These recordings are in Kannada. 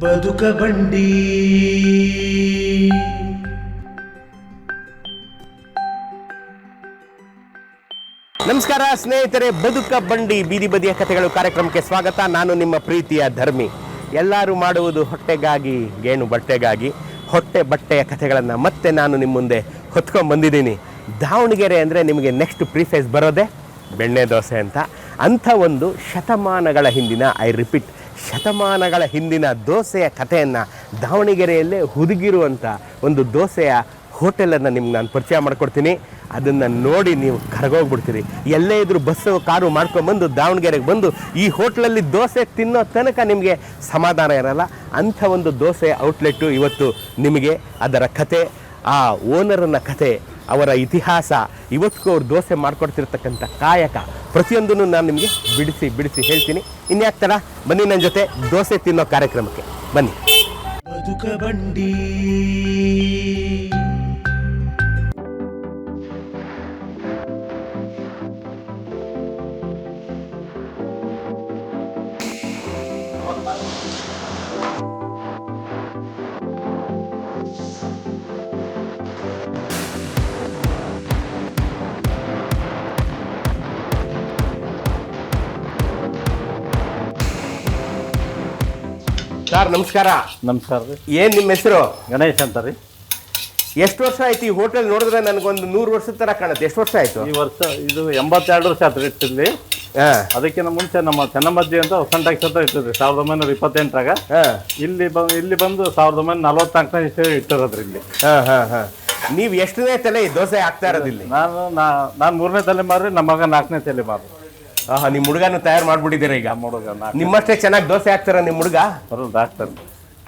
ಬದುಕ ಬಂಡಿ. ನಮಸ್ಕಾರ, ಸ್ನೇಹಿತರೆ, ಬದುಕ ಬಂಡಿ ಬೀದಿ ಬದಿಯ ಕಥೆಗಳು ಕಾರ್ಯಕ್ರಮಕ್ಕೆ ಸ್ವಾಗತ. ನಾನು ನಿಮ್ಮ ಪ್ರೀತಿಯ ಧರ್ಮಿ. ಎಲ್ಲರೂ ಮಾಡುವುದು ಹೊಟ್ಟೆಗಾಗಿ, ಗೇಣು ಬಟ್ಟೆಗಾಗಿ. ಹೊಟ್ಟೆ ಬಟ್ಟೆಯ ಕಥೆಗಳನ್ನು ಮತ್ತೆ ನಾನು ನಿಮ್ಮ ಮುಂದೆ ಹೊತ್ಕೊಂಡು ಬಂದಿದ್ದೀನಿ. ದಾವಣಗೆರೆ ಅಂದರೆ ನಿಮಗೆ ನೆಕ್ಸ್ಟ್ ಪ್ರೀಫೇಸ್ ಬರೋದೇ ಬೆಣ್ಣೆ ದೋಸೆ ಅಂತ. ಅಂಥ ಒಂದು ಶತಮಾನಗಳ ಹಿಂದಿನ ಐ ರಿಪೀಟ್ ಶತಮಾನಗಳ ಹಿಂದಿನ ದೋಸೆಯ ಕಥೆಯನ್ನು ದಾವಣಗೆರೆಯಲ್ಲೇ ಹುದುಗಿರುವಂಥ ಒಂದು ದೋಸೆಯ ಹೋಟೆಲನ್ನು ನಿಮ್ಗೆ ನಾನು ಪರಿಚಯ ಮಾಡಿಕೊಡ್ತೀನಿ. ಅದನ್ನು ನೋಡಿ ನೀವು ಕರಗೋಗ್ಬಿಡ್ತೀರಿ. ಎಲ್ಲೇ ಇದ್ರೂ ಬಸ್ಸು ಕಾರು ಮಾಡ್ಕೊಂಬಂದು ದಾವಣಗೆರೆಗೆ ಬಂದು ಈ ಹೋಟ್ಲಲ್ಲಿ ದೋಸೆ ತಿನ್ನೋ ತನಕ ನಿಮಗೆ ಸಮಾಧಾನ ಇರಲ್ಲ. ಅಂಥ ಒಂದು ದೋಸೆ ಔಟ್ಲೆಟ್ಟು ಇವತ್ತು ನಿಮಗೆ ಅದರ ಕತೆ, ಆ ಓನರನ್ನ ಕತೆ ಅವರ ಇತಿಹಾಸ, ಇವತ್ತಿಗೂ ಅವ್ರು ದೋಸೆ ಮಾಡ್ಕೊಡ್ತಿರ್ತಕ್ಕಂಥ ಕಾಯಕ ಪ್ರತಿಯೊಂದನ್ನು ನಾನು ನಿಮಗೆ ಬಿಡಿಸಿ ಬಿಡಿಸಿ ಹೇಳ್ತೀನಿ. ಇನ್ಯಾಕ್ ಥರ ಬನ್ನಿ ನನ್ನ ಜೊತೆ ದೋಸೆ ತಿನ್ನೋ ಕಾರ್ಯಕ್ರಮಕ್ಕೆ. ಬನ್ನಿ. ಬದುಕ ಬಂಡಿ. ಸರ್ ನಮಸ್ಕಾರ. ನಮಸ್ಕಾರ ರೀ. ಏನು ನಿಮ್ಮ ಹೆಸರು? ಗಣೇಶ್ ಅಂತ ರೀ. ಎಷ್ಟು ವರ್ಷ ಆಯ್ತು ಈ ಹೋಟೆಲ್ ನೋಡಿದ್ರೆ ನನಗೊಂದು ನೂರು ವರ್ಷದ ತರ ಕಾಣುತ್ತೆ. ಎಷ್ಟು ವರ್ಷ ಆಯ್ತು? ಈ ವರ್ಷ ಇದು ಎಂಬತ್ತೆರಡು ವರ್ಷ ಆಯ್ತು ರೀ ಹಾ. ಅದಕ್ಕಿಂತ ಮುಂಚೆ ನಮ್ಮ ಚೆನ್ನಮ್ಮಜ್ಜಿ ಅಂತ ಹೊಸಂಟಾಗಿ ಸತ ಇಟ್ಟಿದ್ರಿ ಸಾವಿರದ ಒಂಬೈನೂರ ಇಪ್ಪತ್ತೆಂಟರಾಗ. ಹಾ. ಇಲ್ಲಿ ಬಂದು ಇಲ್ಲಿ ಬಂದು ಸಾವಿರದ ಒಂಬೈನೂರ ನಲವತ್ನಾಲ್ಕನೇ ಇಸ್ವಿ ಇಟ್ಟಿರೋದ್ರಿ ಇಲ್ಲಿ. ಹಾ ಹಾ ಹಾ. ನೀವು ಎಷ್ಟನೇ ತಲೆ ದೋಸೆ ಹಾಕ್ತಾ ಇರೋದಿಲ್ಲ ನಾನು ನಾನು ಮೂರನೇ ತಲೆಮಾರಿ ನಮ್ಮ ಮಗ ನಾಲ್ಕನೇ ತಲೆ ತಲೆಮಾರು ಆಹಾ ನಿಮ್ಮ ಹುಡುಗನ ತಯಾರು ಮಾಡ್ಬಿಟ್ಟಿದ್ದೀರಾ ಈಗ? ಹುಡುಗ ನಾಲ್ಕು. ನಿಮ್ಮಷ್ಟೇ ಚೆನ್ನಾಗಿ ದೋಸೆ ಹಾಕ್ತಾರ ನಿಮ್ಮ ಹುಡುಗ? ಬರೋದು ಡಾಕ್ಟರ್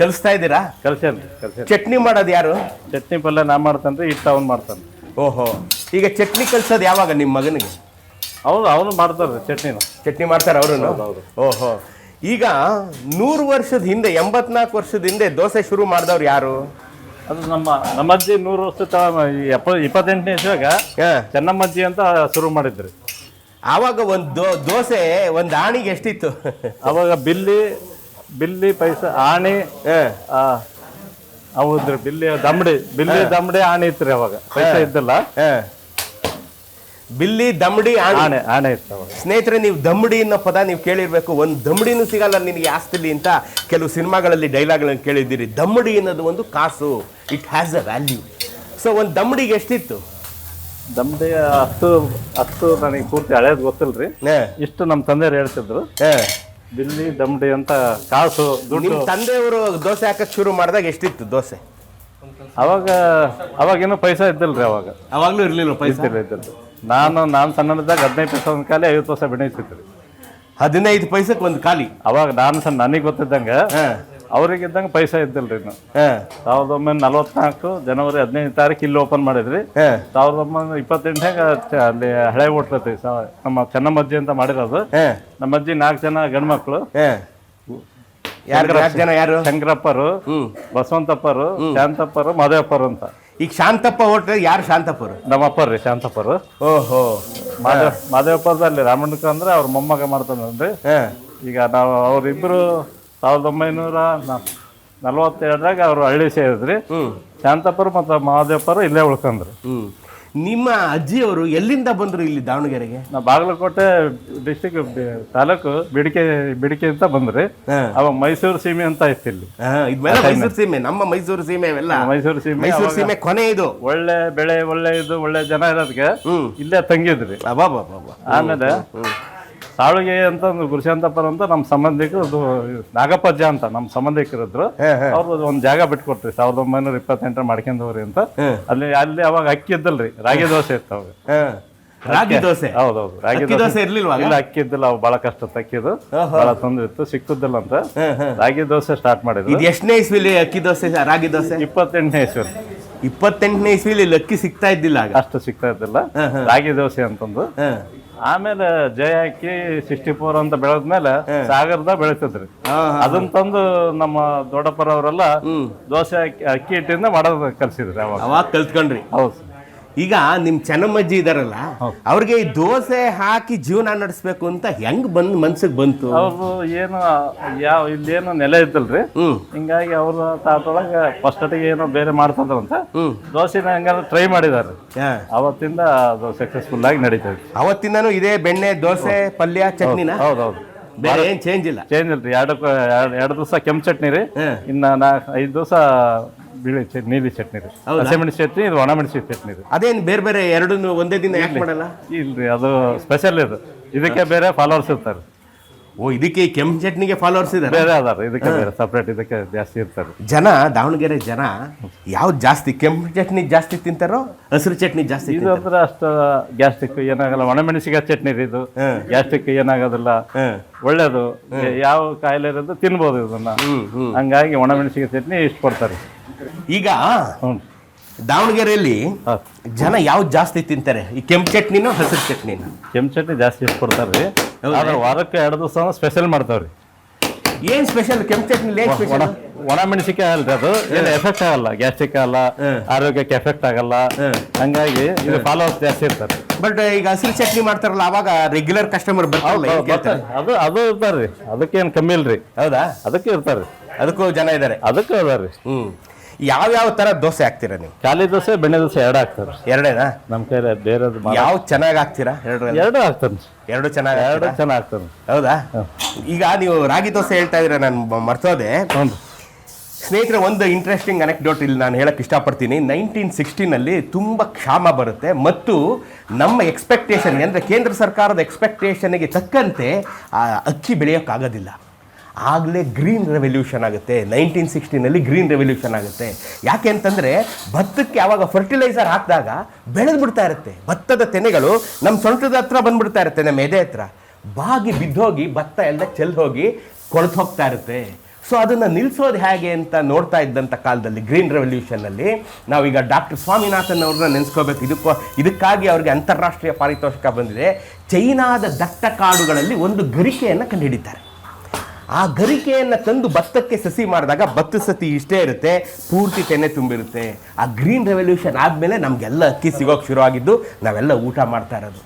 ಕಲಿಸ್ತಾ ಇದ್ದೀರಾ? ಕಲ್ಸೇನ್ ಚಟ್ನಿ ಮಾಡೋದು ಯಾರು? ಚಟ್ನಿ ಪಲ್ಯ ನಾ ಮಾಡ್ತಾನೆ ರೀ ಇಟ್ಟು ಅವ್ನು ಮಾಡ್ತಾನೆ. ಓಹೋ ಈಗ ಚಟ್ನಿ ಕಲ್ಸೋದು ಯಾವಾಗ ನಿಮ್ಮ ಮಗನಿಗೆ? ಹೌದು ಅವನು ಮಾಡ್ತಾರೆ ಚಟ್ನಿನ. ಚಟ್ನಿ ಮಾಡ್ತಾರೆ ಅವರು. ಓಹೋ ಈಗ ನೂರು ವರ್ಷದ ಹಿಂದೆ ಎಂಬತ್ನಾಲ್ಕು ವರ್ಷದ ಹಿಂದೆ ದೋಸೆ ಶುರು ಮಾಡಿದವ್ರು ಯಾರು? ಅದು ನಮ್ಮ ನಮ್ಮಜ್ಜಿ ನೂರು ವರ್ಷ ತ ಎಪ್ಪ ಇಪ್ಪತ್ತೆಂಟನೇ ಇಸ್ವಾಗ ಹಾ. ಚೆನ್ನಮ್ಮಜ್ಜಿ ಅಂತ ಶುರು ಮಾಡಿದ್ರಿ. ಆವಾಗ ಒಂದು ದೋ ದೋಸೆ ಒಂದು ಆಣಿಗೆ ಎಷ್ಟಿತ್ತು? ಅವಾಗ ಬಿಲ್ಲಿ ಬಿಲ್ಲಿ ಪೈಸ ಆಣಿ ಆ, ಹೌದ್ರಿ ಬಿಲ್ಲಿ ದಮ್ಡಿ ಬಿಲ್ಲಿ ದಮ್ಡಿ ಆಣಿ ಇತ್ರಿ ಅವಾಗ. ಪೈಸ ಇದ್ದಲ್ಲ. ಬಿಲ್ಲಿ ದಮಡಿ ಆಣಿ. ಆಣೆ ಆಣೆ ಇತ್ತು ಅವಾಗ. ಸ್ನೇಹಿತರೆ ನೀವು ದಮಡಿ ಅನ್ನೋ ಪದ ನೀವು ಕೇಳಿರ್ಬೇಕು. ಒಂದು ದಮಡಿನೂ ಸಿಗಲ್ಲ ನಿನಗೆ ಆಸ್ತಿಲಿ ಅಂತ ಕೆಲವು ಸಿನಿಮಾಗಳಲ್ಲಿ ಡೈಲಾಗ್ಗಳನ್ನು ಕೇಳಿದ್ದೀರಿ. ದಮ್ಡಿ ಅನ್ನೋದು ಒಂದು ಕಾಸು. It has a value so ಒಂದು ದಮ್ಡಿಗೆ ಎಷ್ಟಿತ್ತು? ದಮ್ಡಿ ಅಷ್ಟು ಅಷ್ಟು ನನಗೆ ಪೂರ್ತಿ ಹಳೇದು ಗೊತ್ತಿಲ್ರಿ. ಹಾ, ಇಷ್ಟು ನಮ್ಮ ತಂದೆಯವ್ರು ಹೇಳ್ತಿದ್ರು. ಹಾ. ಬಿಲ್ಲಿ ದಮ್ಡಿ ಅಂತ ಕಾಸು ದುಡ್ಡು. ನಿಮ್ಮ ತಂದೆಯವರು ದೋಸೆ ಹಾಕಕ್ ಶುರು ಮಾಡಿದಾಗ ಎಷ್ಟಿತ್ತು ದೋಸೆ? ಅವಾಗ ಅವಾಗೇನು ಪೈಸಾ ಇದ್ದಿಲ್ರಿ ಅವಾಗ. ಅವಾಗ್ಲೂ ಇರ್ಲಿಲ್ಲ ಪೈಸೆ? ಇದ್ದಿಲ್ಲ ಇದ್ದಿಲ್ಲ. ನಾನು ನಾನು ಸಣ್ಣದಾಗ ಹದಿನೈದು ಪೈಸಾ ಒಂದು ಕಾಲಿ ಐವತ್ತು ವರ್ಷ ಬೆಣೀತಿತ್ತು ಹದಿನೈದು ಪೈಸಕ್ಕೆ ಒಂದು ಖಾಲಿ? ಅವಾಗ ನಾನು ಸಣ್ಣ ನನಗೆ ಗೊತ್ತಿದ್ದಂಗೆ ಹಾ ಅವ್ರಿಗಿದ್ದಂಗೆ ಪೈಸಾ ಇದ್ದಿಲ್ರಿ ಇನ್ನು. ಸಾವಿರದ ಒಂಬೈನೂರ ನಲವತ್ನಾಲ್ಕು ಜನವರಿ ಹದಿನೈದು ತಾರೀಕು ಇಲ್ಲಿ ಓಪನ್ ಮಾಡಿದ್ರಿ. ಸಾವಿರದ ಒಂಬೈನೂರ ಇಪ್ಪತ್ತೆಂಟಾಗ ಅಲ್ಲಿ ಹಳೆ ಹೋಟ್ಲತಿ ನಮ್ಮ ಚೆನ್ನಮ್ಮಜ್ಜಿ ಅಂತ ಮಾಡಿರೋದು. ನಮ್ಮಜ್ಜಿ ನಮ್ಮ ಅಜ್ಜಿ ನಾಲ್ಕು ಜನ ಗಂಡ್ಮಕ್ಳು. ಜನ ಯಾರು? ಶಂಕರಪ್ಪರು ಬಸವಂತಪ್ಪರು ಶಾಂತಪ್ಪರು ಮಾದೇವಪ್ಪರು ಅಂತ. ಈಗ ಶಾಂತಪ್ಪ ಹೋಟ್ರೆ ಯಾರು ಶಾಂತಪ್ಪರು? ನಮ್ಮಪ್ಪರ ರೀ ಶಾಂತಪ್ಪರು. ಓಹೋ. ಮಾದೇವ ಮಾದೇವಪ್ಪದಲ್ಲಿ ರಾಮಣ್ಣಕ ಅಂದ್ರೆ ಅವ್ರ ಮೊಮ್ಮಗ ಮಾಡ್ತಾನಲ್ರಿ ಹಾ. ಈಗ ನಾವು ಅವರಿಬ್ಬರು ಸಾವಿರದ ಒಂಬೈನೂರ ನಲವತ್ತೆರಡರಾಗ ಅವರು ಹಳ್ಳಿ ಸೇರಿದ್ರಿ. ಶಾಂತಪ್ಪರು ಶಾಂತಪುರ ಮತ್ತು ಮಹಾದೇವಪ್ಪರು ಇಲ್ಲೇ ಉಳ್ಕೊಂಡ್ರಿ. ನಿಮ್ಮ ಅಜ್ಜಿಯವರು ಎಲ್ಲಿಂದ ಬಂದ್ರು ಇಲ್ಲಿ ದಾವಣಗೆರೆಗೆ? ನಾವು ಬಾಗಲಕೋಟೆ ಡಿಸ್ಟಿಕ್ ತಾಲೂಕು ಬಿಡಿಕೆ ಬಿಡಿಕೆ ಅಂತ ಬಂದ್ರಿ. ಅವ ಅವಾಗ ಮೈಸೂರು ಸೀಮೆ ಅಂತ ಇತ್ತು ಇಲ್ಲಿ. ಇದ್ಮೇಲೆ ಮೈಸೂರು ಸೀಮೆ ನಮ್ಮ ಮೈಸೂರು ಸೀಮೆ ಎಲ್ಲ ಮೈಸೂರು ಸೀಮೆ ಮೈಸೂರು ಸೀಮೆ ಕೊನೆ ಇದು. ಒಳ್ಳೆ ಬೆಳೆ ಒಳ್ಳೆ ಇದು ಒಳ್ಳೆ ಜನ ಇರೋದಕ್ಕೆ ಇಲ್ಲೇ ತಂಗಿದ್ರಿ. ಅಬ್ಬಬ್ಬಬ್ಬ. ಆಮೇಲೆ ಸಾಳುಗೆ ಅಂತ ಒಂದು ಗುರುಶಾಂತಪ್ಪರ ಅಂತ ನಮ್ಮ ಸಂಬಂಧಿಕರು ಅದು ನಾಗಪ್ಪಜ್ಜ ಅಂತ ನಮ್ಮ ಸಂಬಂಧಿಕರಿದ್ರು ಹಾ, ಹಾ. ಅವ್ರು ಒಂದು ಜಾಗ ಬಿಟ್ಕೊಡ್ತೀವಿ ಸಾವಿರದ ಒಂಬೈನೂರ ಇಪ್ಪತ್ತೆಂಟರ ಮಾಡ್ಕೊಂಡವ್ರಿ ಅಂತ. ಅಲ್ಲಿ ಅಲ್ಲಿ ಅವಾಗ ಅಕ್ಕಿ ಇದ್ದಲ್ರಿ ರಾಗಿ ದೋಸೆ ಇತ್ತು ಅವಾಗ ಹಾ. ರಾಗಿ ದೋಸೆ? ಹೌದೌದು ರಾಗಿ ಅಕ್ಕಿ ದೋಸೆ. ಇರ್ಲಿಲ್ವಾ? ಇಲ್ಲ ಅಕ್ಕಿ ಇದ್ದಿಲ್ಲ ಅವು ಬಹಳ ಕಷ್ಟ ತಕ್ಕಿದ್ದು ಬಹಳ ತೊಂದ್ರೆ ಇತ್ತು ಸಿಕ್ಕುದಿಲ್ಲ ಅಂತ. ರಾಗಿ ದೋಸೆ ಸ್ಟಾರ್ಟ್ ಮಾಡಿದ್ರು. ಇದು ಎಷ್ಟನೇ ಇಸ್ವಿಲಿ ಅಕ್ಕಿ ದೋಸೆ ರಾಗಿ ದೋಸೆ? ಇಪ್ಪತ್ತೆಂಟನೇ ಇಸ್ವಿ ಇಪ್ಪತ್ತೆಂಟನೇ ಇಸ್ವಿಲಿ ಇಲ್ಲಿ ಅಕ್ಕಿ ಸಿಗ್ತಾ ಇದ್ದಿಲ್ಲ ಆಗ? ಅಷ್ಟು ಸಿಗ್ತಾ ಇದ್ದಿಲ್ಲ. ರಾಗಿ ದೋಸೆ ಅಂತಂದು. ಹಾ. ಆಮೇಲೆ ಜಯ ಹಾಕಿ ಸಿಕ್ಸ್ಟಿ ಫೋರ್ ಅಂತ ಬೆಳೆದ್ಮೇಲೆ ಸಾಗರದ ಬೆಳಿತಿದ್ರಿ ಹಾ, ಅದನ್ನ ತಂದು ನಮ್ಮ ದೊಡ್ಡಪ್ಪರವರೆಲ್ಲ ದೋಸೆ ಅಕ್ಕಿ ಅಕ್ಕಿ ಹಿಟ್ಟಿಂದ ಮಾಡೋದ್ ಕಲ್ಸಿದ್ರಿ ಅವಾಗ. ಅವಾಗ ಕಲ್ತ್ಕೊಂಡ್ರಿ. ಹೌದು. ಈಗ ನಿಮ್ ಚೆನ್ನಮ್ಮಜ್ಜಿ ಇದಾರಲ್ಲ ಅವ್ರಿಗೆ ಈ ದೋಸೆ ಹಾಕಿ ಜೀವನ ನಡೆಸ್ಬೇಕು ಅಂತ ಹೆಂಗ್ ಬಂದ್ ಮನ್ಸಿಗೆ ಬಂತು? ಅವ್ರು ಏನು ಯಾವ ಇಲ್ಲೇನು ನೆಲೆ ಇದ್ದಲ್ರಿ. ಹ್ಮ್. ಹಿಂಗಾಗಿ ಅವ್ರ ತಾತೊಳಗ ಫಸ್ಟ್ ಏನೋ ಬೇರೆ ಮಾಡ್ತಂದ್ರಂತ ಹ್ಮ್. ದೋಸೆನ ಹೆಂಗಾರ ಟ್ರೈ ಮಾಡಿದಾರೆ. ಅವತ್ತಿಂದ ಅದು ಸಕ್ಸಸ್ಫುಲ್ ಆಗಿ ನಡೀತಾ ಇದೆ ಅವತ್ತಿಂದನೂ ಇದೇ ಬೆಣ್ಣೆ ದೋಸೆ ಪಲ್ಯ ಚಟ್ನಿನ? ಹೌದೌದು ಬೇರೆ ಏನ್ ಚೇಂಜ್ ಇಲ್ಲ? ಚೇಂಜ್ ಇಲ್ರಿ. ಎರಡು ಎರಡು ದಿವಸ ಕೆಂಪು ಚಟ್ನಿ ರೀ. ಇನ್ನ ನಾಲ್ಕು ಐದು ದಿವಸ ಬಿಳಿ ಚಟ್ನಿ ನೀಲಿ ಚಟ್ನಿ ರೀ ಹಸಿಮೆಣಸಿ ಚಟ್ನಿ ಇದು ಒಣಮೆಣಸಿ ಚಟ್ನಿ ರೀ ಅದೇನು ಬೇರೆ ಬೇರೆ ಎರಡನ್ನು ಒಂದೇ ದಿನ ಯಾಕೆ ಮಾಡಲ್ಲ? ಇಲ್ರಿ ಅದು ಸ್ಪೆಷಲ್ ಇದು. ಇದಕ್ಕೆ ಬೇರೆ ಫಾಲೋವರ್ಸ್ ಇರ್ತಾರೆ. ಓ ಇದಕ್ಕೆ ಈ ಕೆಂಪು ಚಟ್ನಿಗೆ ಫಾಲೋವರ್ಸ್ ಇದ್ದಾರೆ ಬೇರೆ ಅದಾರ ಇದಕ್ಕೆ ಬೇರೆ ಸಪ್ರೇಟ್ ಇದಕ್ಕೆ ಜಾಸ್ತಿ ಇರ್ತಾರೆ. ಜನ ದಾವಣಗೆರೆ ಜನ ಯಾವ್ದು ಜಾಸ್ತಿ ಕೆಂಪು ಚಟ್ನಿ ಜಾಸ್ತಿ ತಿಂತಾರೋ ಹಸಿರು ಚಟ್ನಿ ಜಾಸ್ತಿ ಇದು ಅಂದ್ರೆ ಅಷ್ಟು ಗ್ಯಾಸ್ಟ್ರಿಕ್ ಏನಾಗಲ್ಲ ಒಣಮೆಣಸಿಗೆ ಚಟ್ನಿ ರೀ ಇದು. ಗ್ಯಾಸ್ಟ್ರಿಕ್ ಏನಾಗೋದಿಲ್ಲ. ಒಳ್ಳೇದು. ಯಾವ ಕಾಯಿಲೆ ಇರೋದು ತಿನ್ಬೋದು ಇದನ್ನ. ಹಂಗಾಗಿ ಒಣಮೆಣಸಿಗೆ ಚಟ್ನಿ ಇಷ್ಟಪಡ್ತಾರೆ ಈಗ ದಾವಣಗೆರೆಯಲ್ಲಿ ಜನ ಯಾವ್ದು ಜಾಸ್ತಿ ತಿಂತಾರೆ? ಈ ಕೆಂಪು ಚಟ್ನಿನೋ ಹಸಿರು ಚಟ್ನಿನ? ಕೆಂಪು ಚಟ್ನಿ ಜಾಸ್ತಿ ಇಷ್ಟಪಡ್ತಾರೆ ರೀ. ಆದ್ರೆ ವಾರಕ್ಕೆ ಎರಡು ದಿವಸ ಸ್ಪೆಷಲ್ ಮಾಡ್ತಾವ್ರಿ. ಏನ್ ಸ್ಪೆಷಲ್ ಕೆಂಪು ಚಟ್ನಿ ಒಣ ಮೆಣಸಿಕಾಯಿ ಅಲ್ರಿ ಅದು. ಏನು ಎಫೆಕ್ಟ್ ಆಗಲ್ಲ. ಗ್ಯಾಸ್ಟ್ರಿಕ್ ಆಗಲ್ಲ ಆರೋಗ್ಯಕ್ಕೆ ಎಫೆಕ್ಟ್ ಆಗಲ್ಲ. ಹಂಗಾಗಿ ಇದು ಫಾಲೋವರ್ಸ್ ಜಾಸ್ತಿ ಇರ್ತಾರೆ. ಬಟ್ ಈಗ ಹಸಿರು ಚಟ್ನಿ ಮಾಡ್ತಾರಲ್ಲ ಅವಾಗ ರೆಗ್ಯುಲರ್ ಕಸ್ಟಮರ್ ಬರ್ತಾರೆ. ಅದು ಅದು ಇರ್ತಾರ್ರಿ ಅದಕ್ಕೇನು ಕಮ್ಮಿ ಇಲ್ರಿ. ಹೌದಾ? ಅದಕ್ಕೆ ಇರ್ತಾರೆ. ಅದಕ್ಕೂ ಜನ ಇದ್ದಾರೆ ಅದಕ್ಕೆ ಅದಾರ್ರಿ ಹ್ಮ್. ಯಾವ್ಯಾವ ತರ ದೋಸೆ ಹಾಕ್ತೀರಾ ನೀವು? ಖಾಲಿ ದೋಸೆ ಬೆಣ್ಣೆ ದೋಸೆ ಎರಡು ಹಾಕ್ತಾರೆ. ಎರಡೇನಾ? ನಮ್ಮ ಕೈಲಿ ಬೇರೆ ಯಾವ ಚೆನ್ನಾಗಿ ಹಾಕ್ತೀರಾ? ಎರಡರಲ್ಲಿ ಎರಡು ಹಾಕ್ತಾರೆ ಎರಡು ಚೆನ್ನಾಗಿ ಎರಡು ಚೆನ್ನಾಗಿ ಹಾಕ್ತಾರೆ ಹೌದಾ? ಈಗ ನೀವು ರಾಗಿ ದೋಸೆ ಹೇಳ್ತಾ ಇದ್ರೆ ನಾನು ಮರ್ತೋದೆ. ಸ್ನೇಹಿತರೆ ಒಂದು ಇಂಟ್ರೆಸ್ಟಿಂಗ್ ಅನೆಕ್ಡೋಟ್ ಇಲ್ಲಿ ನಾನು ಹೇಳಕ್ ಇಷ್ಟಪಡ್ತೀನಿ. ನೈನ್ಟೀನ್ ಸಿಕ್ಸ್ಟೀನಲ್ಲಿ ತುಂಬ ಕ್ಷಾಮ ಬರುತ್ತೆ ಮತ್ತು ನಮ್ಮ ಎಕ್ಸ್ಪೆಕ್ಟೇಷನ್ ಅಂದರೆ ಕೇಂದ್ರ ಸರ್ಕಾರದ ಎಕ್ಸ್ಪೆಕ್ಟೇಷನ್ಗೆ ತಕ್ಕಂತೆ ಆ ಅಕ್ಕಿ ಬೆಳೆಯೋಕ್ಕಾಗೋದಿಲ್ಲ. ಆಗಲೇ ಗ್ರೀನ್ ರೆವಲ್ಯೂಷನ್ ಆಗುತ್ತೆ. ನೈನ್ಟೀನ್ ಸಿಕ್ಸ್ಟಿನಲ್ಲಿ ಗ್ರೀನ್ ರೆವಲ್ಯೂಷನ್ ಆಗುತ್ತೆ. ಯಾಕೆ ಅಂತಂದರೆ ಭತ್ತಕ್ಕೆ ಯಾವಾಗ ಫರ್ಟಿಲೈಸರ್ ಹಾಕಿದಾಗ ಬೆಳೆದ್ಬಿಡ್ತಾ ಇರುತ್ತೆ. ಭತ್ತದ ತೆನೆಗಳು ನಮ್ಮ ಸೊಂಟದ ಹತ್ರ ಬಂದ್ಬಿಡ್ತಾ ಇರುತ್ತೆ, ನಮ್ಮ ಎದೆ ಹತ್ರ. ಬಾಗಿ ಬಿದ್ದೋಗಿ ಭತ್ತ ಎಲ್ಲ ಚೆಲ್ಲಿ ಹೋಗಿ ಕೊಳೆತು ಹೋಗ್ತಾ ಇರುತ್ತೆ. ಸೊ ಅದನ್ನು ನಿಲ್ಲಿಸೋದು ಹೇಗೆ ಅಂತ ನೋಡ್ತಾ ಇದ್ದಂಥ ಕಾಲದಲ್ಲಿ, ಗ್ರೀನ್ ರೆವಲ್ಯೂಷನ್ನಲ್ಲಿ ನಾವೀಗ ಡಾಕ್ಟರ್ ಸ್ವಾಮಿನಾಥನ್ ಅವ್ರನ್ನ ನೆನೆಸ್ಕೋಬೇಕು. ಇದಕ್ಕೋ ಇದಕ್ಕಾಗಿ ಅವ್ರಿಗೆ ಅಂತಾರಾಷ್ಟ್ರೀಯ ಪಾರಿತೋಷಕ ಬಂದಿದೆ. ಚೈನಾದ ದಟ್ಟ ಕಾಡುಗಳಲ್ಲಿ ಒಂದು ಗರಿಕೆಯನ್ನು ಕಂಡುಹಿಡಿತಾರೆ. ಆ ಗರಿಕೆಯನ್ನು ತಂದು ಭತ್ತಕ್ಕೆ ಸಸಿ ಮಾಡಿದಾಗ ಭತ್ತ ಸತಿ ಇಷ್ಟೇ ಇರುತ್ತೆ ಪೂರ್ತಿ ತೆನೆ ತುಂಬಿರುತ್ತೆ. ಆ ಗ್ರೀನ್ ರೆವಲ್ಯೂಷನ್ ಆದಮೇಲೆ ನಮಗೆಲ್ಲ ಅಕ್ಕಿ ಸಿಗೋಕ್ಕೆ ಶುರು ಆಗಿದ್ದು ನಾವೆಲ್ಲ ಊಟ ಮಾಡ್ತಾ ಇರೋದು.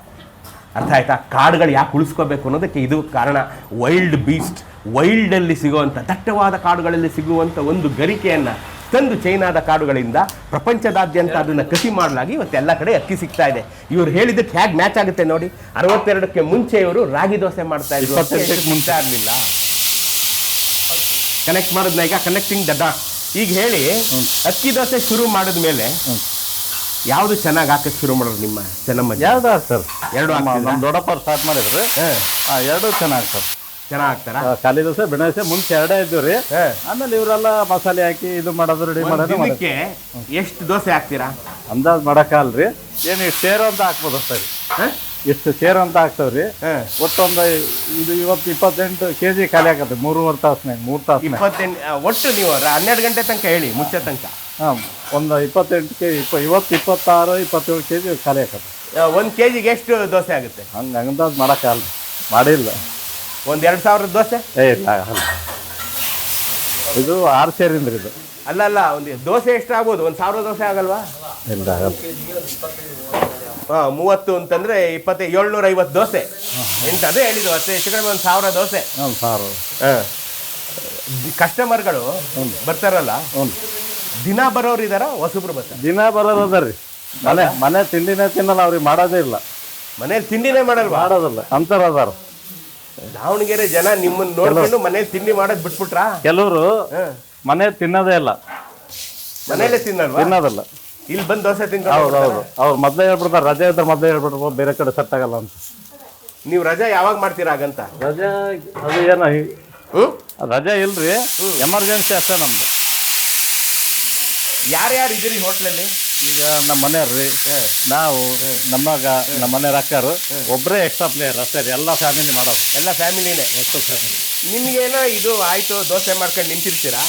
ಅರ್ಥ ಆಯ್ತಾ? ಕಾಡುಗಳು ಯಾಕೆ ಉಳಿಸ್ಕೋಬೇಕು ಅನ್ನೋದಕ್ಕೆ ಇದು ಕಾರಣ. ವೈಲ್ಡ್ ಬೀಸ್ಟ್ ವೈಲ್ಡಲ್ಲಿ ಸಿಗುವಂಥ ದಟ್ಟವಾದ ಕಾಡುಗಳಲ್ಲಿ ಸಿಗುವಂಥ ಒಂದು ಗರಿಕೆಯನ್ನು ತಂದು ಚೈನಾದ ಕಾಡುಗಳಿಂದ ಪ್ರಪಂಚದಾದ್ಯಂತ ಅದನ್ನು ಕಸಿ ಮಾಡಲಾಗಿ ಇವತ್ತು ಎಲ್ಲ ಕಡೆ ಅಕ್ಕಿ ಸಿಗ್ತಾ ಇದೆ. ಇವ್ರು ಹೇಳಿದ್ದಕ್ಕೆ ಹೇಗೆ ಮ್ಯಾಚ್ ಆಗುತ್ತೆ ನೋಡಿ. ಅರವತ್ತೆರಡಕ್ಕೆ ಮುಂಚೆ ಇವರು ರಾಗಿ ದೋಸೆ ಮಾಡ್ತಾ ಇದ್ರು ಮುಂಚೆ ಆಗಲಿಲ್ಲ. ಕನೆಕ್ಟ್ ಮಾಡಿದ್ನ ಈಗ ಕನೆಕ್ಟಿಂಗ್ ದ ಡಾಟ್ ಈಗ ಹೇಳಿ ಅಕ್ಕಿ ದೋಸೆ ಶುರು ಮಾಡಿದ ಮೇಲೆ ಯಾವುದು ಚೆನ್ನಾಗಿ ಹಾಕಕ್ಕೆ ಶುರು ಮಾಡೋರು ನಿಮ್ಮ ಚೆನ್ನಮ್ಮ ಯಾವ್ದು ಸರ್? ಎರಡು ನಮ್ಮ ದೊಡ್ಡಪ್ಪ ಸ್ಟಾರ್ಟ್ ಮಾಡಿದ್ರು. ಎರಡು ಚೆನ್ನಾಗಿ ಸರ್. ಚೆನ್ನಾಗಿ ಹಾಕ್ತಾರಾ? ಖಾಲಿ ದೋಸೆ ಬೆಣ್ಣೆ ದೋಸೆ ಮುಂಚೆ ಎರಡೇ ಇದ್ದು ರೀ. ಆಮೇಲೆ ಇವರೆಲ್ಲ ಮಸಾಲೆ ಹಾಕಿ ಇದು ಮಾಡೋದು ರೆಡಿ ಮಾಡೋದು ಮಾಡೋದು. ಎಷ್ಟು ದೋಸೆ ಹಾಕ್ತೀರಾ? ಅಂದಾಜ್ ಮಾಡಕ್ಕಲ್ರಿ ಏನು ಸೇರೋ ಅಂತ ಹಾಕ್ಬೋದು ಸರಿ? ಇಷ್ಟು ಸೇರು ಅಂತ ಹಾಕ್ತಾವ್ರಿ. ಒಟ್ಟೊಂದು ಇದು ಇವತ್ತು ಇಪ್ಪತ್ತೆಂಟು ಕೆ ಜಿ ಖಾಲಿ ಆಗತ್ತೆ ಮೂರುವರೆ ತಾಸ್ನಾಗ ಮೂರು ತಾಸು ಇಪ್ಪತ್ತೆಂಟು ಒಟ್ಟು ನೀವು ಹನ್ನೆರಡು ಗಂಟೆ ತನಕ ಹೇಳಿ ಮುಚ್ಚೆ ತನಕ. ಹಾಂ ಒಂದು ಇಪ್ಪತ್ತೆಂಟು ಕೆ ಇಪ್ಪ ಇವತ್ತು ಇಪ್ಪತ್ತಾರು ಇಪ್ಪತ್ತೇಳು ಕೆ ಜಿ ಖಾಲಿ ಆಗತ್ತೆ. ಒಂದು ಕೆ ಜಿಗೆ ಎಷ್ಟು ದೋಸೆ ಆಗುತ್ತೆ? ಹಂಗೆ ಅಂದಾಜು ಮಾಡೋಕ್ಕಲ್ಲ ಮಾಡಿಲ್ಲ. ಒಂದು ಎರಡು ಸಾವಿರದ ದೋಸೆ? ಏ ಇಲ್ಲ ಇದು ಆರು ಸೇರಿಂದ ಇದು. ಅಲ್ಲ ಅಲ್ಲ ಒಂದು ದೋಸೆ ಎಷ್ಟು ಆಗ್ಬೋದು? ಒಂದು ಸಾವಿರ ದೋಸೆ ಆಗಲ್ವಾ? ಇಲ್ಲ ಆಗಲ್ಲ. ಮೂವತ್ತು ಅಂತಂದ್ರೆ ಇಪ್ಪತ್ತೈ ಏಳ್ನೂರ ಐವತ್ತು ದೋಸೆ. ಎಂಟು ಅದೇ ಹೇಳಿದ್ರು ಅತ್ತೆ ಹೆಚ್ಚು ಕಡಿಮೆ ಒಂದು ಸಾವಿರ. ದೋಸೆ ಕಸ್ಟಮರ್ಗಳು ಬರ್ತಾರಲ್ಲ ದಿನ ಬರೋರು ಇದಾರ? ಹೊಸಬ್ರು ಬರ್ತಾರೆ? ದಿನ ಬರೋರು ಅದಾರ್ರಿ. ಮನೆ ಮನೆ ತಿಂಡಿನೇ ತಿನ್ನಲ್ಲ ಅವ್ರಿಗೆ ಮಾಡೋದೇ ಇಲ್ಲ. ಮನೇಲಿ ತಿಂಡಿನೇ ಮಾಡಲ್ವಾ? ಮಾಡೋದಲ್ಲ. ಅಂತಾರ ಅದಾರ. ದಾವಣಗೆರೆ ಜನ ನಿಮ್ಮನ್ನ ನೋಡ್ಕೊಂಡು ಮನೇಲಿ ತಿಂಡಿ ಮಾಡೋದ್ ಬಿಟ್ಬಿಟ್ರಾ? ಕೆಲವರು ಮನೆ ತಿನ್ನೋದೇ ಇಲ್ಲ. ಮನೇಲೆ ತಿನ್ನಲ್ವಾ? ತಿನ್ನೋದಿಲ್ಲ. ಇಲ್ಲಿ ಬಂದು ದೋಸೆ ತಿಂತಾರೆ ಹೌದು ಅವ್ರು ಮೊದಲೇ ಹೇಳ್ಬಿಡ್ತಾರೆ ರಜೆ ಇದ್ರೆ ಮೊದಲೇ ಹೇಳ್ಬಿಟ್ರು ಬೇರೆ ಕಡೆ ಸೆಟ್ ಆಗಲ್ಲ ಅಂತ. ನೀವು ರಜಾ ಯಾವಾಗ ಮಾಡ್ತೀರಾ ಹಾಗಂತ? ರಜೆ ಅದು ಏನೋ ಈ- ಹ್ಮ್? ರಜೆ ಇಲ್ರಿ ಎಮರ್ಜೆನ್ಸಿ ಅಷ್ಟೇ ನಮ್ದು. ಯಾರ್ಯಾರು ಇದ್ದೀರಿ ಹೋಟ್ಲಲ್ಲಿ ಈಗ ನಮ್ಮ ಮನೆಯವ್ರಿ ನಾವು ನಮ್ಮಗ ಮಗ ನಮ್ಮ ಮನೆಯವ್ರ ಅಕ್ಕರು ಒಬ್ಬರೇ ಎಕ್ಸ್ಟ್ರಾ ಪ್ಲೇಯರ್ ಅಷ್ಟೇ ರೀ ಎಲ್ಲ ಫ್ಯಾಮಿಲಿ ಮಾಡೋದು ಎಲ್ಲ ಫ್ಯಾಮಿಲಿನೇ. ನಿಮ್ಗೇನೋ ಇದು ಆಯ್ತು ದೋಸೆ ಮಾಡ್ಕೊಂಡು ನಿಂತಿರ್ತೀರಾ?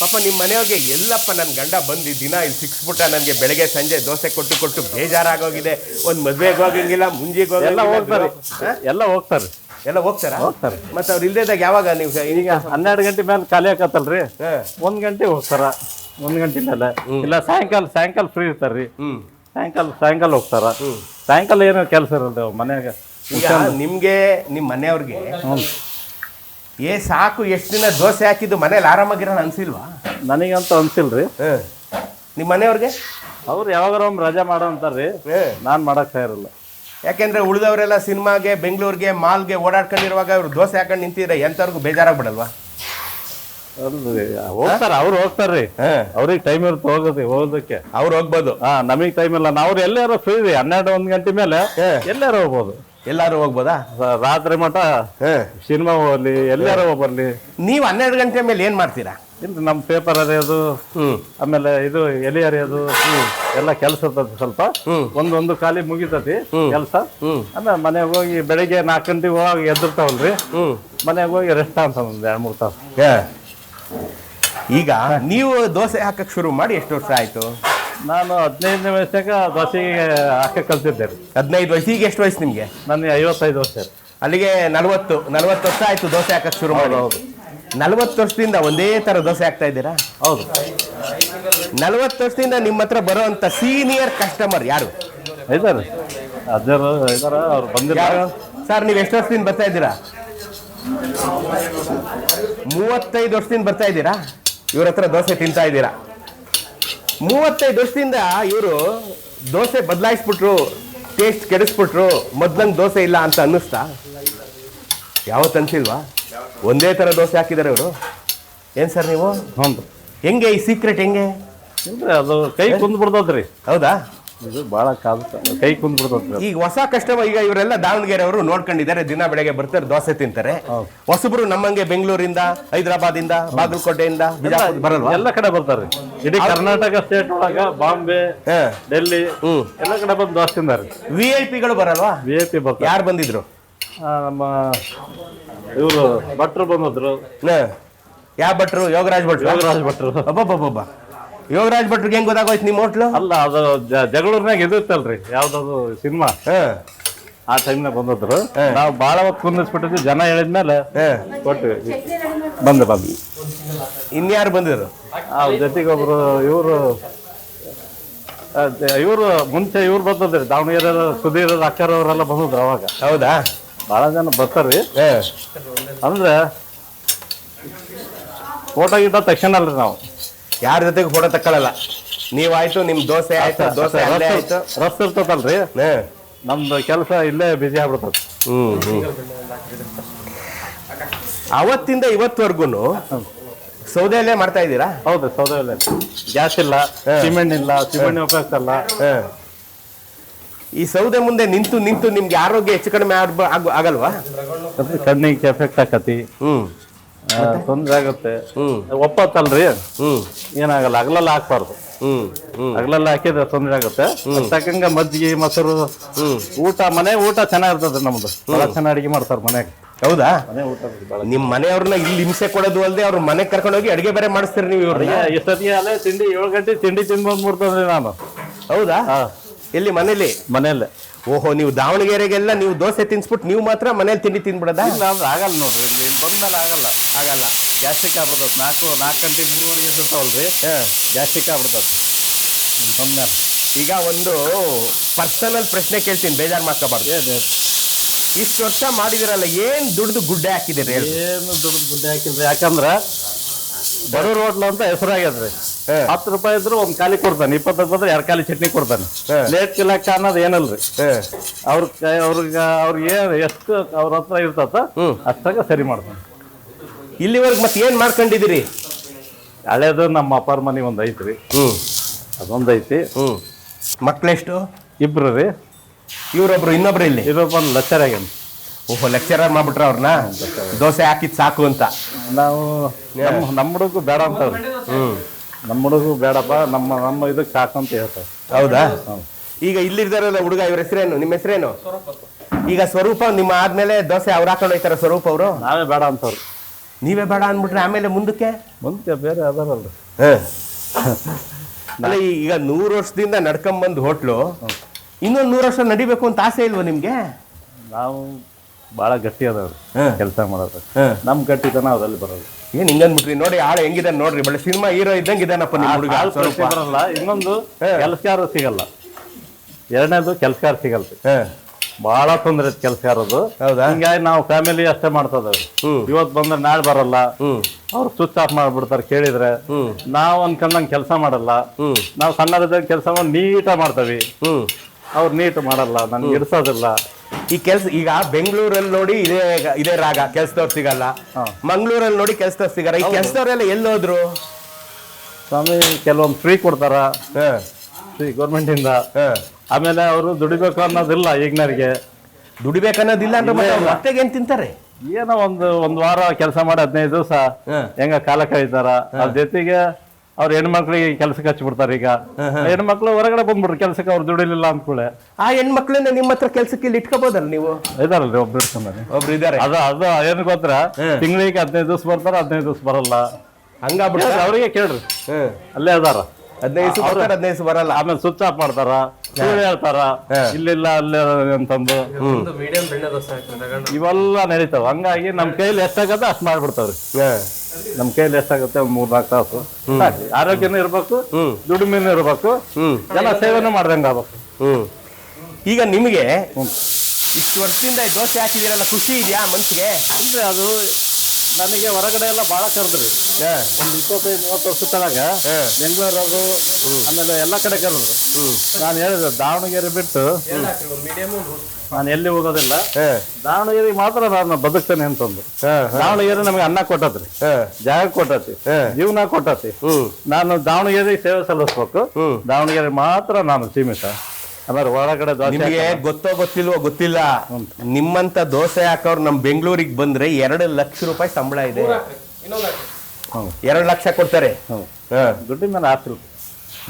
ಪಾಪ ನಿಮ್ಮ ಮನೆಯವ್ರಿಗೆ ಎಲ್ಲಪ್ಪ ನನ್ನ ಗಂಡ ಬಂದು ದಿನ ಇಲ್ಲಿ ಸಿಕ್ಸ್ಬಿಟ್ಟ ನನಗೆ ಬೆಳಗ್ಗೆ ಸಂಜೆ ದೋಸೆ ಕೊಟ್ಟು ಕೊಟ್ಟು ಬೇಜಾರಾಗೋಗಿದೆ ಒಂದು ಮದುವೆಗೆ ಹೋಗಂಗಿಲ್ಲ ಮುಂಜಿಗೆ ಎಲ್ಲ ಹೋಗ್ತಾರೆ. ಎಲ್ಲ ಹೋಗ್ತಾರೆ. ಎಲ್ಲ ಹೋಗ್ತಾರ? ಹೋಗ್ತಾರೆ. ಮತ್ತೆ ಅವ್ರು ಇಲ್ದೇದಾಗ ಯಾವಾಗ ನೀವು ಈಗ ಹನ್ನೆರಡು ಗಂಟೆ ಮೇಲೆ ಖಾಲಿ ಆಕತ್ತಲ್ರಿ? ಹಾ. ಒಂದ್ ಗಂಟೆ ಹೋಗ್ತಾರ. ಒಂದ್ ಗಂಟೆ ಮೇಲೆ. ಇಲ್ಲ ಸಾಯಂಕಾಲ ಸಾಯಂಕಾಲ ಫ್ರೀ ಇರ್ತಾರ್ರಿ. ಸಾಯಂಕಾಲ ಸಾಯಂಕಾಲ ಹೋಗ್ತಾರ. ಸಾಯಂಕಾಲ ಏನೋ ಕೆಲಸ ಇರಲ್ರಿ ಅವ್ರ ಮನ್ಯಾಗ. ಈಗ ನಿಮ್ಗೆ ನಿಮ್ಮ ಮನೆಯವ್ರಿಗೆ ಏ ಸಾಕು ಎಷ್ಟು ದಿನ ದೋಸೆ ಹಾಕಿದ್ದು ಮನೇಲಿ ಆರಾಮಾಗಿರೋಣ ಅನ್ಸಿಲ್ವಾ? ನನಗಂತೂ ಅನ್ಸಿಲ್ರಿ. ನಿಮ್ಮ ಮನೆಯವ್ರಿಗೆ? ಅವ್ರು ಯಾವಾಗಾರ ಒಮ್ಮೆ ರಜೆ ಮಾಡೋ ಅಂತಾರ್ರಿ. ನಾನು ನಾನ್ ಮಾಡಕ್ ತಯಾರಿಲ್ಲ ಯಾಕೆಂದ್ರೆ ಉಳಿದವರೆಲ್ಲ ಸಿನಿಮಾಗೆ ಬೆಂಗಳೂರಿಗೆ ಮಾಲ್ಗೆ ಓಡಾಡ್ಕೊಂಡಿರುವಾಗ ಇವರು ದೋಸೆ ಹಾಕೊಂಡು ನಿಂತಿದ್ರೆ ಎಂತವ್ರಿಗೂ ಬೇಜಾರಾಗ್ಬಿಡಲ್ವಾ? ಹೋಗ್ತಾರ ಅವ್ರು ಹೋಗ್ತಾರ್ರಿ. ಅವ್ರಿಗೆ ಟೈಮ್ ಇರುತ್ತೆ ಹೋಗೋದು ಹೋಗೋದಕ್ಕೆ. ಅವ್ರು ಹೋಗ್ಬೋದು. ಹಾ ನಮಗೆ ಟೈಮ್ ಇಲ್ಲ. ನಾವು ಎಲ್ಲಾರು ಫ್ರೀ ಹನ್ನೆರಡು ಒಂದ್ ಗಂಟೆ ಮೇಲೆ ಎಲ್ಲಾರು ಹೋಗ್ಬೋದು. ಎಲ್ಲಾರು ಹೋಗ್ಬೋದಾ? ರಾತ್ರಿ ಮಠ ಸಿನಿಮಾ ಹೋಗ್ಲಿ ಎಲ್ಲಾರು ಹೋಗ್ಬರ್ಲಿ. ನೀವು ಹನ್ನೆರಡು ಗಂಟೆ ಮೇಲೆ ಏನ್ ಮಾಡ್ತೀರಾ? ಇಲ್ರಿ ನಮ್ಮ ಪೇಪರ್ ಅರಿಯೋದು ಆಮೇಲೆ ಇದು ಎಲೆ ಅರಿಯೋದು ಎಲ್ಲ ಕೆಲಸ ಇರ್ತದೆ ಸ್ವಲ್ಪ. ಒಂದೊಂದು ಖಾಲಿ ಮುಗಿತತಿ ಕೆಲಸ. ಆಮೇಲೆ ಮನೆಗೆ ಹೋಗಿ ಬೆಳಿಗ್ಗೆ ನಾಲ್ಕು ಗಂಟೆಗೆ ಹೋಗಿ ಎದ್ದಿರ್ತಾವಲ್ರಿ ಮನೆಗೆ ಹೋಗಿ ರೆಸ್ಟ್ ಅಂತ ಒಂದ್ ಎರಡ್ ಮೂರ್ ತಾಸು. ಈಗ ನೀವು ದೋಸೆ ಹಾಕಕ್ ಶುರು ಮಾಡಿ ಎಷ್ಟು ವರ್ಷ ಆಯ್ತು? ನಾನು ಹದಿನೈದನೇ ವಯಸ್ಸಾಗ ದೋಸೆಗೆ ಹಾಕಿ ಕಲ್ತಿದ್ದೆ. ರೀ ಹದಿನೈದು ವಯಸ್ಸು ಈಗ ಎಷ್ಟು ವಯಸ್ಸು ನಿಮಗೆ? ನನಗೆ ಐವತ್ತೈದು ವರ್ಷ. ರೀ ಅಲ್ಲಿಗೆ ನಲವತ್ತು ನಲವತ್ತು ವರ್ಷ ಆಯಿತು ದೋಸೆ ಹಾಕಕ್ಕೆ ಶುರು ಮಾಡಿ. ನಲವತ್ತು ವರ್ಷದಿಂದ ಒಂದೇ ಥರ ದೋಸೆ ಹಾಕ್ತಾ ಇದ್ದೀರಾ? ಹೌದು. ನಲವತ್ತು ವರ್ಷದಿಂದ ನಿಮ್ಮ ಹತ್ರ ಬರೋವಂಥ ಸೀನಿಯರ್ ಕಸ್ಟಮರ್ ಯಾರು? ಐದಾರು ಅಜ್ಜರು ಇದಾರ ಅವ್ರು ಬಂದಿಲ್ಲ. ಯಾರು? ಸರ್ ನೀವು ಎಷ್ಟು ವರ್ಷದಿಂದ ಬರ್ತಾ ಇದ್ದೀರಾ? ಮೂವತ್ತೈದು ವರ್ಷದಿಂದ ಬರ್ತಾ ಇದ್ದೀರಾ? ಇವ್ರ ಹತ್ರ ದೋಸೆ ತಿಂತಾ ಇದ್ದೀರಾ? ಮೂವತ್ತೈದು ವರ್ಷದಿಂದ ಇವರು ದೋಸೆ ಬದಲಾಯಿಸ್ಬಿಟ್ರು ಟೇಸ್ಟ್ ಕೆಡಿಸ್ಬಿಟ್ರು ಮೊದ್ಲಂಗೆ ದೋಸೆ ಇಲ್ಲ ಅಂತ ಅನ್ನಿಸ್ತಾ? ಯಾವತ್ತು ಅನ್ಸಿಲ್ವಾ? ಒಂದೇ ಥರ ದೋಸೆ ಹಾಕಿದ್ದಾರೆ ಇವರು. ಏನು ಸರ್ ನೀವು? ಹ್ಞೂ ಹೆಂಗೆ ಈ ಸೀಕ್ರೆಟ್ ಹೆಂಗೆ? ಅದು ಕೈ ಕುಂದ್ಬಿಡ್ದದ್ರಿ ಹೌದಾ? ಇದು ಭಾಳ ಕಾದು ಕೈ ಈಗ ಹೊಸ ಕಸ್ಟಮರ್ ಈಗ ಇವರೆಲ್ಲ ದಾವಣಗೆರೆ ಅವರು ನೋಡ್ಕೊಂಡಿದ್ದಾರೆ. ದಿನ ಬೆಳಗ್ಗೆ ಬರ್ತಾರೆ ದೋಸೆ ತಿಂತಾರೆ. ಹೊಸಬ್ರು ನಮ್ಮಂಗೆ ಬೆಂಗಳೂರಿಂದ ಹೈದರಾಬಾದಿಂದ ಬಾಗಲಕೋಟೆಯಿಂದ ಬಿಜಾಪುರ ಬರಲ್ವಾ? ಎಲ್ಲ ಕಡೆ ಬರ್ತಾರೆ. ಇಡೀ ಕರ್ನಾಟಕ ಸ್ಟೇಟ್ ಒಳಗ ಬಾಂಬೆ. ಡೆಲ್ಲಿ. ಎಲ್ಲ ಕಡೆ ಬಂದು ದೋಸೆ ತಿಂದಾರಿ ವಿ ಐ ಪಿಗಳು ಬರಲ್ವಾ? ವಿ ಐ ಪಿ ಬರ್ತಾರೆ. ಯಾರು ಬಂದಿದ್ರು? ನಮ್ಮ ಇವರು ಭಟ್ರು ಬಂದಿದ್ರು. ಯಾವ ಭಟ್ರು? ಯೋಗರಾಜ್ ಭಟ್ರು? ಯೋಗರಾಜ್ ಭಟ್ರು. ಅಬ್ಬಬ್ಬಬ್ಬ ಯೋಗರಾಜ್ ಭಟ್ರಿಗೆ ಹೆಂಗ್ ಗೊತ್ತಾಗೋಯ್ತು ನಿಮ್ಮ ಹೋಟ್ಲು? ಅಲ್ಲ ಅದು ಜಗಳೂರ್ನಾಗ ಎದುರ್ತಲ್ರಿ ಯಾವ್ದದು ಸಿನಿಮಾ. ಆ ಟೈಮ್ನಾಗ ಬಂದಿದ್ರು. ನಾವು ಭಾಳ ಹೊತ್ತು ಕುಂದಿಸ್ಬಿಟ್ಟಿದ್ವಿ ಜನ ಹೇಳಿದ್ಮೇಲೆ. ಕೊಟ್ಟು ಬಂದು ಬಂದ್ವಿ ಇನ್ಯಾರು ಬಂದಿದ್ರು? ಅವ್ರ ಜೊತೆಗೆ ಒಬ್ರು ಇವರು ಇವರು ಮುಂಚೆ ಇವ್ರು ಬಂದದ್ರಿ ದಾವಣಗೆರೆ ಸುಧೀರ್ ಅಕ್ಕರ್ ಅವರೆಲ್ಲ ಬಂದಿದ್ರು ಅವಾಗ. ಹೌದಾ? ಭಾಳ ಜನ ಬರ್ತಾರ್ರಿ. ಅಂದ್ರೆ ಫೋಟೋ ಗಿಟ್ಟ ತಕ್ಷಣ ಅಲ್ರಿ ನಾವು. ಯಾರ ಜೊತೆಗೆ ಫೋಟೋ ತಕ್ಕೊಳ್ಳಲ್ಲ ನೀವಾಯ್ತು ನಿಮ್ ದೋಸೆ ಆಯ್ತು ದೋಸೆ ಅಲ್ಲೇ ಆಯ್ತು. ರಸ್ತೆ ಇರ್ತದಲ್ರಿ? ಹಾ. ನಮ್ದು ಕೆಲಸ ಇಲ್ಲೇ ಬಿಜಿ ಆಗ್ಬಿಡ್ತದೆ. ಹ್ಮ್ ಹ್ಮ್. ಅವತ್ತಿಂದ ಇವತ್ವರ್ಗುನು ಸೌದೆಯಲ್ಲೇ ಮಾಡ್ತಾ ಇದ್ದೀರಾ? ಹೌದು ಸೌದೆ ಗ್ಯಾಸ್ ಇಲ್ಲ ಸಿಮೆಂಟ್ ಇಲ್ಲ ಸಿಮೆಂಟ್ ಉಪಯೋಗಿಸಲ್ಲ ಹಾ. ಈ ಸೌದೆ ಮುಂದೆ ನಿಂತು ನಿಂತು ನಿಮ್ಗೆ ಆರೋಗ್ಯ ಹೆಚ್ಚು ಕಡಿಮೆ ಆಗ್ಬ- ಆಗ್- ಆಗಲ್ವಾ? ಕಣ್ಣಿಗೆ ಎಫೆಕ್ಟ್ ಆಕತಿ. ಹ್ಮ್. ತೊಂದ್ರೆ ಆಗುತ್ತೆ. ಒಪ್ಪತ್ತಲ್ರಿ? ಹ್ಮ್. ಏನಾಗಲ್ಲ ಹಗಲೆಲ್ಲ ಹಾಕ್ಬಾರ್ದು. ಹ್ಮ್ ಹಾಕಿದ್ರೆ ತೊಂದ್ರೆ ಆಗುತ್ತೆ. ತಕ್ಕಂಗ ಮಜ್ಜಿಗೆ ಮೊಸರು ಊಟ ಮನೆ ಊಟ ಚೆನ್ನಾಗಿರ್ತದೆ ನಮ್ದು. ಬಹಳ ಚೆನ್ನಾಗಿ ಅಡಿಗೆ ಮಾಡ್ತಾರೆ ಮನೆಗೆ ಹೌದಾ? ಮನೆ ಊಟ ನಿಮ್ ಮನೆಯವ್ರನ್ನ ಇಲ್ಲಿ ಹಿಂಸೆ ಕೊಡೋದು ಅಲ್ಲದೆ ಅವ್ರ ಮನೆಗೆ ಕರ್ಕೊಂಡು ಹೋಗಿ ಅಡಿಗೆ ಬೇರೆ ಮಾಡಿಸ್ತೀರಿ ನೀವು ಇವ್ರಿಗೆ ಎಷ್ಟೊತ್ತಿಗೆ ಅಲ್ಲೇ ತಿಂಡಿ ಏಳು ಗಂಟೆ ತಿಂಡಿ ತಿಂದು ಬಂದ್ಬಿಡ್ತದ್ರಿ ನಾನು. ಹೌದಾ? ಇಲ್ಲಿ ಎಲ್ಲಿ ಮನೇಲಿ? ಮನೆಯಲ್ಲೇ. ಓಹೋ ನೀವು ದಾವಣಗೆರೆಗೆಲ್ಲ ನೀವು ದೋಸೆ ತಿನ್ಸ್ಬಿಟ್ಟು ನೀವು ಮಾತ್ರ ಮನೇಲಿ ತಿಂಡಿ ತಿನ್ಬಿಡದ? ಇಲ್ಲ ಅಂದ್ರೆ ಆಗಲ್ಲ ನೋಡ್ರಿ. ಇಲ್ಲಿ ಬಂದ್ಮೇಲೆ ಆಗಲ್ಲ. ಆಗಲ್ಲ. ಗ್ಯಾಸ್ಟ್ರಿಕ್ ಆಗ್ಬಿಡ್ತದೆ. ನಾಲ್ಕು ನಾಲ್ಕು ಗಂಟೆ ಮೂರುವರೆಗೆ ಎದ್ದಿರ್ತಾವಲ್ರಿ ಗ್ಯಾಸ್ಟ್ರಿಕ್ ಆಗ್ಬಿಡ್ತದೆ. ಬಂದ್ಮೇಲೆ. ಈಗ ಒಂದು ಪರ್ಸನಲ್ ಪ್ರಶ್ನೆ ಕೇಳ್ತೀನಿ ಬೇಜಾರು ಮಾಡ್ಕೋಬಾರ್ದು. ಇಷ್ಟು ವರ್ಷ ಮಾಡಿದಿರಲ್ಲ ಏನ್ ದುಡ್ದು ಗುಡ್ಡೆ ಹಾಕಿದಿರಿ ಏನು ದುಡ್ಡು ಗುಡ್ಡೆ ಹಾಕಿದ್ರಿ ಯಾಕಂದ್ರೆ ಬಡವ್ರ ಹೋಟ್ಲು ಅಂತ ಹೆಸರಾಗ್ಯದ್ರಿ. ಹತ್ತು ರೂಪಾಯಿ ಇದ್ರೆ ಒಂದ್ ಖಾಲಿ ಕೊಡ್ತಾನೆ ಇಪ್ಪತ್ತು ರೂಪಾಯಿ ಎರಡು ಖಾಲಿ ಚಟ್ನಿ ಕೊಡ್ತಾನೆ. ಹಾ. ಲೇಟ್ ಕಿಲಾಕ ಅನ್ನೋದು ಏನಲ್ರಿ? ಹ. ಅವ್ರ ಅವ್ರಿಗೆ ಅವ್ರಿಗೆ ಏನ್ ಎಷ್ಟು ಅವ್ರ ಹತ್ರ ಇರ್ತತ. ಅಷ್ಟಾಗ ಸರಿ ಮಾಡ್ತಾನೆ. ಇಲ್ಲಿವರೆಗೆ ಮತ್ತೆ ಏನ್ ಮಾಡ್ಕೊಂಡಿದಿರಿ ಹಳೇದು ನಮ್ಮ ಅಪ್ಪಾರ ಮನೆ ಒಂದ್ ಐತ್ರಿ. ಅದೊಂದ್ ಐತಿ. ಮಕ್ಳೆಷ್ಟು ಇಬ್ರು ರೀ. ಇವ್ರೊಬ್ರು ಇನ್ನೊಬ್ರು ಇಲ್ಲಿ ಇವ್ರೊಬ್ಬ ಒಂದು ಲೆಕ್ಚರ್ ಆಗ್ಯಾನ. ಓಹೋ ಲೆಕ್ಚರರ್ ಮಾಡ್ಬಿಟ್ರ ಅವ್ರನ್ನ ದೋಸೆ ಹಾಕಿದ್ ಸಾಕು ಅಂತ. ನಾವು ನಮ್ಮ ಹುಡುಗ ಹುಡುಗು ಬೇಡ ಅಂತ ಹ್ಮ್. ನಮ್ಮ ಹುಡುಗು ಬೇಡಪ್ಪ ನಮ್ಮ ನಮ್ಮ ಇದಕ್ಕೆ ಸಾಕು ಅಂತ ಹೇಳ್ತಾರೆ. ಹೌದಾ? ಈಗ ಇಲ್ಲಿರ್ತಾರಲ್ಲ ಹುಡುಗ ಇವ್ರ ಹೆಸರೇನು? ನಿಮ್ಮ ಹೆಸರೇನು? ಈಗ ಸ್ವರೂಪ ನಿಮ್ಮ ಆದ್ಮೇಲೆ ದೋಸೆ ಅವ್ರು ಹಾಕೊಂಡು ಹೋಯ್ತಾರ ಸ್ವರೂಪ ಅವರು? ನಾವೇ ಬೇಡ ಅಂತವ್ರು. ನೀವೇ ಬೇಡ ಅಂದ್ಬಿಟ್ರೆ ಆಮೇಲೆ ಮುಂದಕ್ಕೆ? ಮುಂದೆ ಬೇರೆ ಅದಾರಲ್ರಿ ಅಲ್ಲ ಈಗ ನೂರು ವರ್ಷದಿಂದ ನಡ್ಕೊಂಬಂದು ಹೋಟ್ಲು ಇನ್ನೊಂದು ನೂರು ವರ್ಷ ನಡಿಬೇಕು ಅಂತ ಆಸೆ ಇಲ್ವಾ ನಿಮಗೆ? ನಾವು ಭಾಳ ಗಟ್ಟಿ ಅದಾವ್ರಿ. ಕೆಲಸ ಮಾಡೋದು. ನಮ್ಮ ಗಟ್ಟಿತನ ಅದ್ರಲ್ಲಿ ಬರೋದು. ಏನ್ ಹಿಂಗಂದ್ಬಿಟ್ರಿ ನೋಡಿ ಆಳ ಹೆಂಗಿದೆ ನೋಡ್ರಿ. ಬಳೆ ಸಿನಿಮಾ ಹೀರೋ ಇದ್ದಂಗೆ ಇದಾನಪ್ಪ ನಿಮ್ಮ ಹುಡುಗ. ಪ್ರಶ್ನೆ ಬರಲ್ಲ. ಇನ್ನೊಂದು. ಕೆಲಸಗಾರ ಸಿಗಲ್ಲ. ಎರಡನೇದು ಕೆಲಸಗಾರ ಸಿಗಲ್ರಿ ಹ. ಬಹಳ ತೊಂದ್ರೆ ಕೆಲಸಗಾರದು ಹೌದಾ? ಹಿಂಗಾಗಿ ನಾವು ಫ್ಯಾಮಿಲಿ ಅಷ್ಟೇ ಮಾಡ್ತದ. ಇವತ್ತು ಬಂದ್ರೆ ನಾಳೆ ಬರಲ್ಲ. ಅವ್ರು ಸ್ವಿಚ್ ಆಫ್ ಮಾಡ್ಬಿಡ್ತಾರೆ ಕೇಳಿದ್ರೆ. ನಾವು ಅನ್ಕೊಂಡಂಗೆ ಕೆಲಸ ಮಾಡಲ್ಲ. ನಾವು ಸಣ್ಣದಿದ್ದಾಗ ಕೆಲಸ ಮಾಡಿ ನೀಟಾಗಿ ಮಾಡ್ತೇವೆ. ಅವ್ರು ನೀಟ್ ಮಾಡಲ್ಲ ನನ್ಗೆ ಇಡ್ಸೋದಿಲ್ಲ ಈ ಕೆಲ್ಸ ಈಗ ಬೆಂಗಳೂರಲ್ಲಿ ನೋಡಿ ಇದೇ ಇದೇ ರಾಗ ಕೆಲ್ಸದವ್ರು ಸಿಗಲ್ಲ. ಮಂಗಳೂರಲ್ಲಿ ನೋಡಿ ಕೆಲ್ಸದವ್ರು ಸಿಗಲ್ಲ. ಈ ಕೆಲ್ಸದವ್ರೆಲ್ಲ ಎಲ್ಲಿ ಹೋದ್ರು ಸ್ವಾಮಿ ಕೆಲವೊಂದು ಫ್ರೀ ಕೊಡ್ತಾರ. ಫ್ರೀ ಗೌರ್ಮೆಂಟಿಂದ ಇಂದ. ಆಮೇಲೆ ಅವರು ದುಡಿಬೇಕು ಅನ್ನೋದಿಲ್ಲ ಈಗಿನವ್ರಿಗೆ. ದುಡಿಬೇಕನ್ನೋದಿಲ್ಲ ಅಂದ್ರೆ ಮತ್ತೆ ಏನ್ ತಿಂತಾರೆ? ಏನೋ ಒಂದು ಒಂದು ವಾರ ಕೆಲಸ ಮಾಡಿ ಹದಿನೈದು ದಿವಸ. ಹೆಂಗ ಕಾಲ ಕಳೀತಾರ. ಅದ್ರ ಜೊತೆಗೆ ಅವ್ರ ಹೆಣ್ಮಕ್ಳಿಗೆ ಕೆಲ್ಸಕ್ಕೆ ಹಚ್ಬಿಡ್ತಾರ ಈಗ. ಹೆಣ್ಮಕ್ಳು ಹೊರಗಡೆ ಬಂದ್ಬಿಡ್ರಿ ಕೆಲ್ಸಕ್ಕೆ ಅವ್ರು ದುಡಿಲಿಲ್ಲ ಅಂದ್ಕೊಳ್ಳೆ ಆ ಹೆಣ್ಮಕ್ಳನ್ನ ನಿಮ್ಮ ಹತ್ರ ಕೆಲ್ಸಕ್ಕೆ ಇಲ್ಲಿ ಇಟ್ಕೋಬೋದಲ್ಲ ನೀವು? ಇದಾರಲ್ರಿ ಒಬ್ರು ಇಟ್ಕೊಂಡಾನೆ ಒಬ್ರು ಇದಾರೆ? ಅದು ಅದು ಏನ್ ಗೊತ್ತರ? ತಿಂಗಳಿಗೆ ಹದಿನೈದು ದಿವಸ ಬರ್ತಾರ ಹದಿನೈದು ದಿವಸ ಬರಲ್ಲ. ಹಂಗಾಗ್ಬಿಟ್ಟು ಅವ್ರಿಗೆ ಕೇಳ್ರಿ. ಹ್ಮ್ ಅಲ್ಲೇ ಅದಾರ. ಹದಿನೈದು ದಿವಸ ಬರ್ತಾರೆ ಹದಿನೈದು ದಿವಸ ಬರಲ್ಲ. ಆಮೇಲೆ ಸ್ವಿಚ್ ಆಫ್ ಮಾಡ್ತಾರ ಸುಳ್ಳು ಹೇಳ್ತಾರ ಇಲ್ಲಿಲ್ಲ ಅಲ್ಲೇ ಅಂತಂದು. ಇವೆಲ್ಲ ನಡೀತಾವ. ಹಂಗಾಗಿ ನಮ್ ಕೈಲಿ ಎಷ್ಟಾಗತ್ತೆ ಅಷ್ಟ್ ಮಾಡ್ಬಿಡ್ತಾವ್ರಿ. ಹ. ನಮ್ ಕೈಲಿ ಎಷ್ಟಾಗುತ್ತೆ? ಒಂದ್ ಮೂರ್ ನಾಲ್ಕು ತಾಸು ಸಾಕು. ಆರೋಗ್ಯನೂ ಇರ್ಬೇಕು ದುಡಿಮೆನೂ ಇರ್ಬೇಕು ಹ್ಮ್. ಎಲ್ಲ ಸೇವೆನೂ ಮಾಡ್ದಂಗೆ ಆಗ್ಬೇಕು. ಹ್ಮ್. ಈಗ ನಿಮಗೆ ಇಷ್ಟು ವರ್ಷದಿಂದ ಈ ದೋಸೆ ಹಾಕಿದಿರಲ್ಲ ಖುಷಿ ಇದೆಯಾ ಮನ್ಸಿಗೆ? ಅಂದ್ರೆ ಅದು ನನಗೆ ಹೊರಗಡೆ ಎಲ್ಲ ಬಹಳ ಕರೆದ್ರಿ. ಒಂದ್ ಇಪ್ಪತ್ತೈದು ಮೂವತ್ತು ವರ್ಷ ತನಕ ಹ. ಬೆಂಗಳೂರು ಆಮೇಲೆ ಎಲ್ಲ ಕಡೆ ಕರೆದ್ರು ನಾನು ಹೇಳಿದೆ ದಾವಣಗೆರೆ ಬಿಟ್ಟು ನಾನು ಎಲ್ಲಿ ಹೋಗೋದಿಲ್ಲ. ದಾವಣಗೆರೆ ಮಾತ್ರ ನಾನು ಬದುಕ್ತೇನೆ ಅಂತಂದು ಹ. ದಾವಣಗೆರೆ ನಮಗೆ ಅನ್ನ ಕೊಟ್ಟತ್ರಿ ಹ. ಜಾಗ ಕೊಟ್ಟತಿ ಹ. ಜೀವನ ಕೊಟ್ಟತಿ ನಾನು ದಾವಣಗೆರೆಗೆ ಸೇವೆ ಸಲ್ಲಿಸ್ಬೇಕು. ದಾವಣಗೆರೆ ಮಾತ್ರ ನಾನು ಸೀಮಿತ ಆಮೇಲೆ ಹೊರಗಡೆ ದೋಸೆ ನಿಮಗೆ ಗೊತ್ತೋ ಗೊತ್ತಿಲ್ವೋ ಗೊತ್ತಿಲ್ಲ. ನಿಮ್ಮಂತ ದೋಸೆ ಹಾಕೋರು ನಮ್ ಬೆಂಗಳೂರಿಗೆ ಬಂದ್ರೆ ಎರಡು ಲಕ್ಷ ರೂಪಾಯಿ ಸಂಬಳ ಇದೆ. ಎರಡು ಲಕ್ಷ ಕೊಡ್ತಾರೆ. ಹ. ದುಡ್ಡಿನ ಮೇಲೆ ಆಸೆ ಇಲ್ಲ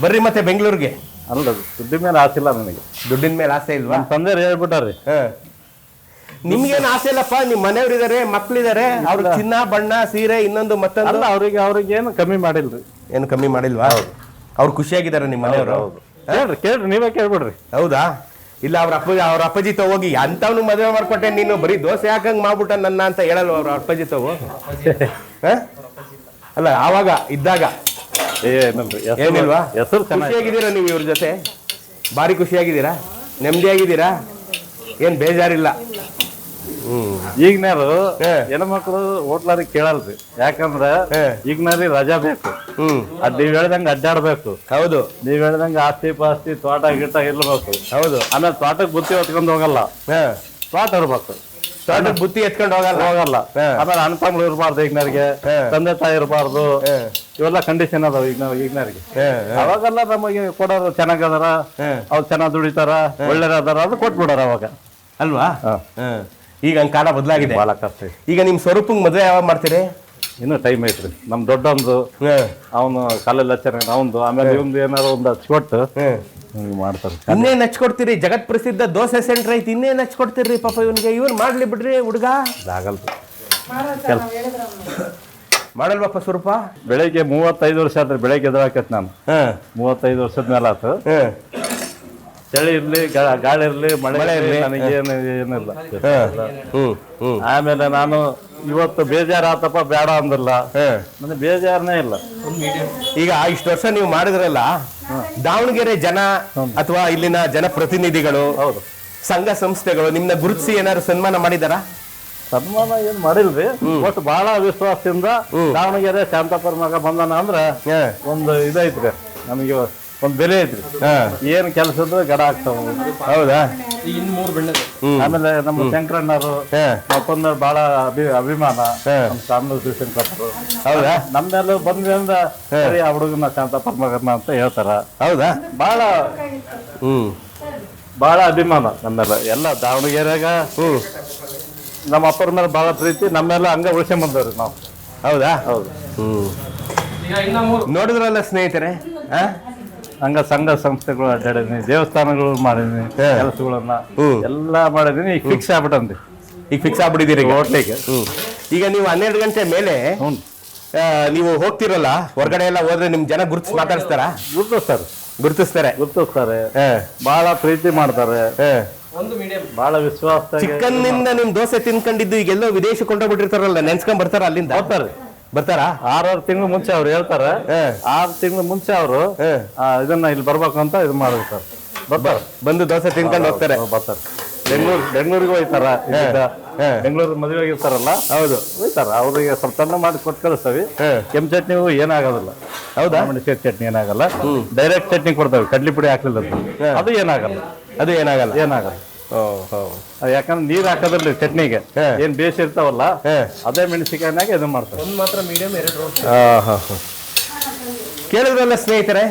ಬರ್ರಿ ಮತ್ತೆ ಬೆಂಗಳೂರಿಗೆ. ಅಲ್ಲ ದುಡ್ಡಿನ ಮೇಲೆ ಆಸೆ ಇಲ್ಲ ನನಗೆ. ದುಡ್ಡಿನ ಮೇಲೆ ಆಸೆ ಇಲ್ವಾ? ನಮ್ಮ ತಂದೆ ಹೇಳ್ಬಿಟ್ಟಾರ್ರಿ ಹಾ. ನಿಮ್ಗೇನ್ ಆಸೆ ಇಲ್ಲಪ್ಪ? ನಿಮ್ ಮನೆಯವ್ರಿದಾರೆ ಮಕ್ಳಿದಾರೆ ಅವ್ರ ಚಿನ್ನ ಬಣ್ಣ ಸೀರೆ ಇನ್ನೊಂದು ಮತ್ತೊಂದು. ಅಲ್ಲ ಅವ್ರಿಗೆ ಅವ್ರಿಗೆ ಏನು ಕಮ್ಮಿ ಮಾಡಿಲ್ರಿ. ಏನು ಕಮ್ಮಿ ಮಾಡಿಲ್ವಾ? ಅವ್ರು ಖುಷಿಯಾಗಿದ್ದಾರೆ ನಿಮ್ಮ ಮನೆಯವರು. ಹೌದು. ಕೇಳ್ರಿ ಕೇಳ್ರಿ ನೀವೇ ಕೇಳ್ಬಿಡ್ರಿ. ಹೌದಾ? ಇಲ್ಲ ಅವ್ರ ಅಪ್ಪಜಿ ಅವ್ರ ಅಪ್ಪಾಜಿ ತ ಹೋಗಿ. ಅಂತವ್ನು ಮದುವೆ ಮಾಡ್ಕೊಟ್ಟೆ ನೀನು ಬರೀ ದೋಸೆ ಹಾಕಂಗ್ ಮಾಡ್ಬಿಟ್ಟ ನನ್ನ ಅಂತ ಹೇಳಲ್ವ ಅವ್ರ ಅಪ್ಪಾಜಿ ತಗೋ? ಅಲ್ಲ ಆವಾಗ ಇದ್ದಾಗ. ಏನಿಲ್ವಾ? ಹೆಸರು ಖುಷಿಯಾಗಿದ್ದೀರಾ ನೀವು ಇವ್ರ ಜೊತೆ? ಭಾರಿ ಖುಷಿಯಾಗಿದ್ದೀರಾ? ನೆಮ್ಮದಿಯಾಗಿದ್ದೀರಾ? ಏನ್ ಬೇಜಾರಿಲ್ಲ. ಈಗಿನಾರು. ಹೆಣ್ಮಕ್ಳು ಹೋಟ್ಲಾರಿ ಕೇಳಲ್ರಿ. ಯಾಕಂದ್ರ. ಈಗಿನಾರಿ ರಜಾ ಬೇಕು. ಹ್ಮ್. ಅದ್ ನೀವ್ ಹೇಳ್ದಂಗ ಅಡ್ಡಾಡ್ಬೇಕು. ಹೌದು. ನೀವ್ ಹೇಳ್ದಂಗ ಆಸ್ತಿ ಪಾಸ್ತಿ ತೋಟ ಗಿಟ ಇರ್ಬೇಕು. ಹೌದು. ಆಮೇಲೆ ತೋಟಕ್ ಬುತ್ತಿ ಹೊತ್ಕೊಂಡ್ ಹೋಗಲ್ಲ. ತೋಟ ಇರ್ಬೇಕು. ತೋಟಕ್ ಬುತ್ತಿ ಎತ್ಕೊಂಡು ಹೋಗಲ್ಲ. ಹೋಗಲ್ಲ. ಆಮೇಲೆ ಅಣ್ತಮ್ಗಳು ಇರಬಾರ್ದು ಈಗಿನವ್ರಿಗೆ. ತಂದೆ ತಾಯಿ ಇರಬಾರ್ದು. ಇವೆಲ್ಲ ಕಂಡೀಷನ್ ಅದಾವ ಈಗ ಈಗಿನವ್ರಿಗೆ ಹೇ, ಅವಾಗೆಲ್ಲ ನಮಗೆ ಕೊಡೋರು ಚೆನ್ನಾಗದಾರ ಅದಾರ. ಅವ್ರು ಚೆನ್ನಾಗ್ ದುಡಿತಾರ. ಒಳ್ಳೆಯದಾರ ಅದು ಕೊಟ್ಬಿಡಾರ ಅವಾಗ. ಅಲ್ವಾ. ಈಗ ಹಂಗೆ ಕಾಲ ಬದಲಾಗಿದೆ. ಭಾಳ ಕಷ್ಟ ಐತಿ ಈಗ ನಿಮ್ಮ ಸ್ವರೂಪಂಗೆ ಮದುವೆ ಯಾವಾಗ ಮಾಡ್ತೀರಿ? ಇನ್ನೂ ಟೈಮ್ ಐತ್ರಿ. ನಮ್ಮ ದೊಡ್ಡವಂದು. ಅವನು ಕಾಲಲ್ಲಿ ಹಚ್ಚಾರೆ ಅವಂದು ಆಮೇಲೆ ಇವಂದು ಏನಾದ್ರು ಒಂದು ಹಚ್ಕೊಟ್ಟು ಮಾಡ್ತಾರೆ. ಇನ್ನೇನು ಹಚ್ಕೊಡ್ತೀರಿ ಜಗತ್ ಪ್ರಸಿದ್ಧ ದೋಸೆ ಸೆಂಟರ್ ಐತಿ ಇನ್ನೇನು ಹಚ್ಕೊಡ್ತೀರಿ ಪಾಪ ಇವನಿಗೆ? ಇವನ್ ಮಾಡಲಿ ಬಿಡ್ರಿ ಹುಡುಗ. ಆಗಲ್ರಿ. ಮಾಡಲ್ವಪ್ಪ ಸ್ವರೂಪ? ಬೆಳಗ್ಗೆ ಮೂವತ್ತೈದು ವರ್ಷ ಆದ್ರೆ ಬೆಳಿಗ್ಗೆ ಎದುರಾಕತ್ ನಾನು. ಹಾ. ಮೂವತ್ತೈದು ವರ್ಷದ ಮೇಲೆ ಆತು. ಚಳಿ ಇರ್ಲಿ ಗಾ- ಗಾಳಿ ಇರ್ಲಿ ಮಳೆ ಇರ್ಲಿ ನನಗೆ ನನಗೇನು ಏನಿಲ್ಲ ಹಾ. ಹ್ಮ್. ಹ್ಮ್ ಆಮೇಲೆ ನಾನು ಇವತ್ತು ಬೇಜಾರಾತಪ್ಪ ಬೇಡ ಅಂದಿಲ್ಲ ಹಾ. ನನಗೆ ಬೇಜಾರನೇ ಇಲ್ಲ. ಈಗ ಇಷ್ಟು ವರ್ಷ ನೀವು ಮಾಡಿದ್ರಲ್ಲ ದಾವಣಗೆರೆ ಜನ ಅಥವಾ ಇಲ್ಲಿನ ಜನಪ್ರತಿನಿಧಿಗಳು ಹೌದು. ಸಂಘ ಸಂಸ್ಥೆಗಳು ನಿಮ್ನ ಗುರುತಿಸಿ ಏನಾದ್ರು ಸನ್ಮಾನ ಮಾಡಿದಾರ? ಸನ್ಮಾನ ಏನ್ ಮಾಡಿಲ್ರಿ. ಒಟ್ಟು ಬಹಳ ವಿಶ್ವಾಸದಿಂದ ದಾವಣಗೆರೆ ಶಾಂತಾಪುರ ಮಗ ಬಂದಾನ ಅಂದ್ರೆ ಒಂದು ಇದೈತ್ರಿ ನಮಗೆ ಒಂದ್ ಬೆಲೆ ಐತ್ರಿ. ಏನ್ ಕೆಲಸದ ಗಡ ಆಗ್ತಾವ. ಹೌದಾ? ಆಮೇಲೆ ನಮ್ಮ ಶಂಕರಣ್ಣರು ಹಾ. ಮತ್ತೊಂದು ಬಹಳ ಅಭಿ ಅಭಿಮಾನ. ನಮ್ಮ ಶಾಮನೂರ್ ಶಿವಶಂಕರರು ಹೌದಾ? ನಮ್ಮೆಲ್ಲ ಬಂದ್ವಿ ಅಂದ್ರ ಸರಿ ಆ ಹುಡುಗನ ಶಾಂತ ಮಗನ ಅಂತ ಹೇಳ್ತಾರ. ಹೌದಾ? ಬಹಳ ಹ್ಮ್. ಬಹಳ ಅಭಿಮಾನ ನಮ್ಮೆಲ್ಲ. ಎಲ್ಲ ದಾವಣಗೆರೆಗ ನಮ್ಮ ಅಪ್ಪರ ಮೇಲೆ ಬಹಳ ಪ್ರೀತಿ ನಮ್ಮೆಲ್ಲ ಹಂಗ ಉಳ್ಸ್ಕೊಂಡ್ ಬಂದವ್ರಿ ನಾವು. ಹೌದಾ? ಹೌದು. ಹ್ಮ್. ನೋಡಿದ್ರಲ್ಲ ಸ್ನೇಹಿತರೆ ಆ? ಹಂಗ ಸಂಘ ಸಂಸ್ಥೆಗಳು ಅಡ್ಡಾಡಿದೀನಿ ದೇವಸ್ಥಾನಗಳು ಮಾಡಿದೀನಿ ಕೆಲಸಗಳನ್ನ. ಎಲ್ಲ ಮಾಡಿದೀನಿ ಈಗ ಫಿಕ್ಸ್ ಆಗ್ಬಿಟ್ಟಂತೆ. ಈಗ ಫಿಕ್ಸ್ ಆಗ್ಬಿಟ್ಟಿದ್ದೀರಿ ಈಗ? ಹೋಟ್ಲಿಗೆ. ಈಗ ನೀವು ಹನ್ನೆರಡು ಗಂಟೆ ಮೇಲೆ ನೀವು ಹೋಗ್ತಿರಲ್ಲ ಹೊರಗಡೆ ಎಲ್ಲ ಹೋದ್ರೆ ನಿಮ್ ಜನ ಗುರುತಿಸಿ ಮಾತಾಡಿಸ್ತಾರ? ಗುರುತಿಸ್ತಾರೆ. ಗುರುತಿಸ್ತಾರೆ. ಗುರುತಿಸ್ತಾರೆ. ಹಾ, ಬಹಳ ಪ್ರೀತಿ ಮಾಡ್ತಾರೆ. ಬಹಳ ವಿಶ್ವಾಸ ಚಿಕ್ಕನ್ನಿಂದ ನಿಮ್ ದೋಸೆ ತಿನ್ಕೊಂಡಿದ್ದು ಈಗೆಲ್ಲೋ ವಿದೇಶ ಕೊಂಡೋಗ್ಬಿಟ್ಟಿರ್ತಾರಲ್ಲ ನೆನ್ಸ್ಕೊಂಡ್ ಬರ್ತಾರ ಅಲ್ಲಿಂದ? ಬರ್ತಾರೆ. ಬರ್ತಾರಾ? ಆರಾರು ತಿಂಗಳು ಮುಂಚೆ ಅವ್ರು ಹೇಳ್ತಾರೆ. ಹಾ. ಆರು ತಿಂಗಳು ಮುಂಚೆ ಅವರು. ಇದನ್ನ ಇಲ್ಲಿ ಬರ್ಬೇಕು ಅಂತ ಇದು ಮಾಡಿರ್ತಾರೆ ಬರ್ತಾರೆ. ಬಂದು ದೋಸೆ ತಿನ್ಕೊಂಡು ಹೋಗ್ತಾರೆ. ಬರ್ತಾರೆ. ಬೆಂಗಳೂರು ಬೆಂಗಳೂರಿಗೆ ಹೋಯ್ತಾರ ಬೆಂಗ್ಳೂರ್ ಮದುವೆ ಆಗಿರ್ತಾರಲ್ಲ ಹೌದು. ಹೋಯ್ತಾರ. ಅವ್ರಿಗೆ ಸ್ವಲ್ಪ ತನ್ನ ಮಾಡಿ ಕೊಟ್ಟು ಕಳಿಸ್ತೇವೆ. ಚಟ್ನಿಯೂ ಕೆಂಪು ಚಟ್ನಿ ಏನಾಗೋದಿಲ್ಲ. ಹೌದಾ? ಮೆಣಸಿನ ಚಟ್ನಿ ಏನಾಗಲ್ಲ. ಡೈರೆಕ್ಟ್ ಚಟ್ನಿ ಕೊಡ್ತಾವೆ. ಕಡ್ಲಿ ಪುಡಿ ಹಾಕ್ಲಿಲ್ಲ ಅದು. ಏನಾಗಲ್ಲ. ಅದು ಏನಾಗಲ್ಲ. ಏನಾಗಲ್ಲ. ಯಾಕಂದ್ರೆ ನೀರ್ ಹಾಕೋದ್ರಲ್ಲಿ ಚಟ್ನಿಗೆ ಹಾ. ಏನ್ ಬೇಸ್ ಇರ್ತಾವಲ್ಲ ಅದೇ ಮೆಣಸಿಕಾಯಿನಾಗ ಇದು ಮಾಡ್ತಾರೆ. ಕೇಳಿದ್ರಲ್ಲ ಸ್ನೇಹಿತರೆ